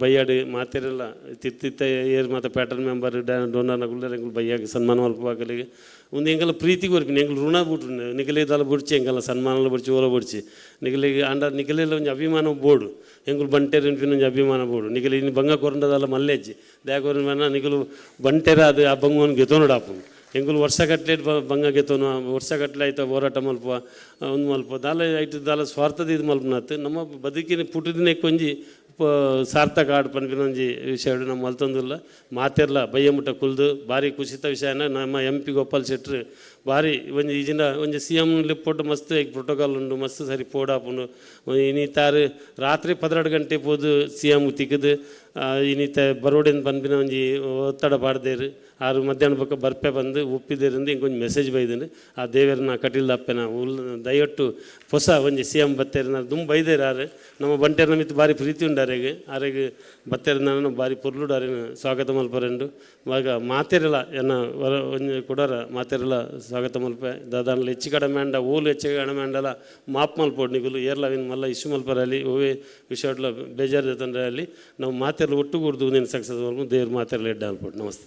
ಬಯ್ಯಾಡು ಮಾತೆರೆಲ್ಲ ತಿತ್ತಿತ್ತ ಏರ್ ಮಾತ ಪ್ಯಾಟರ್ನ್ ಮೆಂಬರ್ ಡೋನರ್ ನಗುಲ್ಲರ ಎಂಕುಲು ಬಯ್ಯಾಗ ಸನ್ಮಾನ ಮಲ್ಪವಾಗಲಿಗೆ ಒಂದು ಎಂಗಲ ಪ್ರೀತಿ ಕೊರ್ಪಿನಿ ಎಂಕುಲು ಋಣ ಬಿಟ್ರು ನಿಗಲಿದಲ್ಲ ಬಿಡ್ಚಿ ಎಂಗಲ್ಲ ಸನ್ಮಾನ ಬಿಡ್ಚಿ, ಓಲ ಬಿಡ್ಚಿ. ನಿಗಲಿಗೆ ಅಂಡ ನಿಗಲೆಲ್ಲ ಒಂಜಿ ಅಭಿಮಾನ ಬೋಡು. ಎಂಕುಲು ಬಂಟೆರ್ ಎನ್ಪಿನ ಒಂಜಿ ಅಭಿಮಾನ ಬೋಡು. ನಿಗಲಿ ಬಂಗ ಕೊರಂಡದಲ್ಲ ಮಲ್ಲೆಜ್ಜಿ. ದ್ಯಾಗೋರಿನ ಮನ ನಿಗಲು ಬಂಟೆರ ಅದು ಆ ಬಂಗವನ್ನು ಗೆತೋನಡಾಪು ಎಂಗುಲು ವರ್ಷಗಟ್ಟಲೆ ಬಂಗ ವರ್ಷ ವರ್ಷಗಟ್ಟಲೆ ಆಯ್ತು ಹೋರಾಟ ಮಲ್ಪ ಒಂದು ಮಲ್ಪ ದಾಲ ಐಟ್ ದಾಲ ಸ್ವಾರ್ಥದ ಇದು ಮಲ್ಪನಾತ್. ನಮ್ಮ ಬದುಕಿನ ಪುಟದಿನ ಕೊಂಜಿ ಸಾರ್ಥಕ ಆಡ್ ಪನ್ಪಿನ ಒಂಜಿ ವಿಷಯ ನಮ್ಮ ಮಲ್ತೊಂದಿಲ್ಲ. ಮಾತೆರ್ಲ ಬಯ್ಯಮುಟ್ಟ ಕುಲ್ದು, ಭಾರಿ ಕುಸಿತ ವಿಷಯನ ನಮ್ಮ ಎಂ ಪಿ ಗೋಪಾಲ್ ಶೆಟ್ರು ಭಾರಿ ಒಂಜಿ ಈಜಿನ ಒಂಜಿ ಸಿ ಎಂ ಲಿಪ್ಪೊಟ್ಟು ಮಸ್ತ್ ಈಗ ಪ್ರೋಟೋಕಾಲ್ ಉಂಡು, ಮಸ್ತ್ ಸರಿ ಪೋಡಾಪುಂಡು ಇನ್ನಿತಾರು ರಾತ್ರಿ ಪದೆರಡು ಗಂಟೆ ಪೋದು ಸಿ ಎಂ ತಿಕ್ಕದು ಇನ್ನಿತ ಬರೋಡಿಂದ ಪನ್ಪಿನ ಒಂಜಿ ಒತ್ತಡ ಪಾಡ್ದೇರು. ಆರು ಮಧ್ಯಾಹ್ನ ಪಕ್ಕ ಬರ್ಪೆ ಬಂದು ಒಪ್ಪಿದ್ದರಿಂದ ಒಂದು ಮೆಸೇಜ್ ಬೈದೀನಿ, ಆ ದೇವರನ್ನ ಕಟಿಲ್ದ ಅಪ್ಪೆನ ಉಲ್ ದಯವಿಟ್ಟು ಹೊಸ ಒಂಜಿ ಸಿ ಎಂ ನಾನು ದುಮ್ ಬೈದೇರು ಆರೆ, ನಮ್ಮ ಬಂಟೇರ ನಮಿತ್ ಭಾರಿ ಪ್ರೀತಿ ಉಂಡು ಅರೆಗೆ ಆರೆಗೆ ನಾನು ಭಾರಿ ಪುರ್ಲುಡು ಅರೆ ಸ್ವಾಗತ ಮಲ್ಪರೆಂಡು. ಮಗ ಮಾತೆರಲ್ಲ, ಎನ್ನ ವರ ಒಂಜಿ ಕೊಡಾರ ಮಾತೇರಿಲ್ಲ ಸ್ವಾಗತ ಮಲ್ಪೆ. ದಾದಾನಲ್ಲಿ ಹೆಚ್ಚು ಕಡಿಮೆ ಅಂಡ ಓಲು ಹೆಚ್ಚು ಕಡಿಮೆ ಅಂಡಲ್ಲ ಮಾಪ್ ಮಲ್ಪೋಡು ನಿಗುಲು ಇನ್ನು ಮಲ್ಲ ಇಶ್ಯೂ ಮಲ್ಪರಲ್ಲಿ ಓವೇ ವಿಷಯಟ್ಲ ಬೇಜಾರು ತಂದ್ರೆ ಅಲ್ಲಿ, ನಾವು ಮಾತೆರಲ್ಲ ಒಟ್ಟು ಕೂಡ್ದು ನೀನು ಸಕ್ಸಸ್ ಮಲ್ಪು ದೇವ್ರ ಮಾತೆರಲ್ಲ ಎಡ್ಡ ಅನ್ಬಿಟ್ಟು ನಮಸ್ತೆ.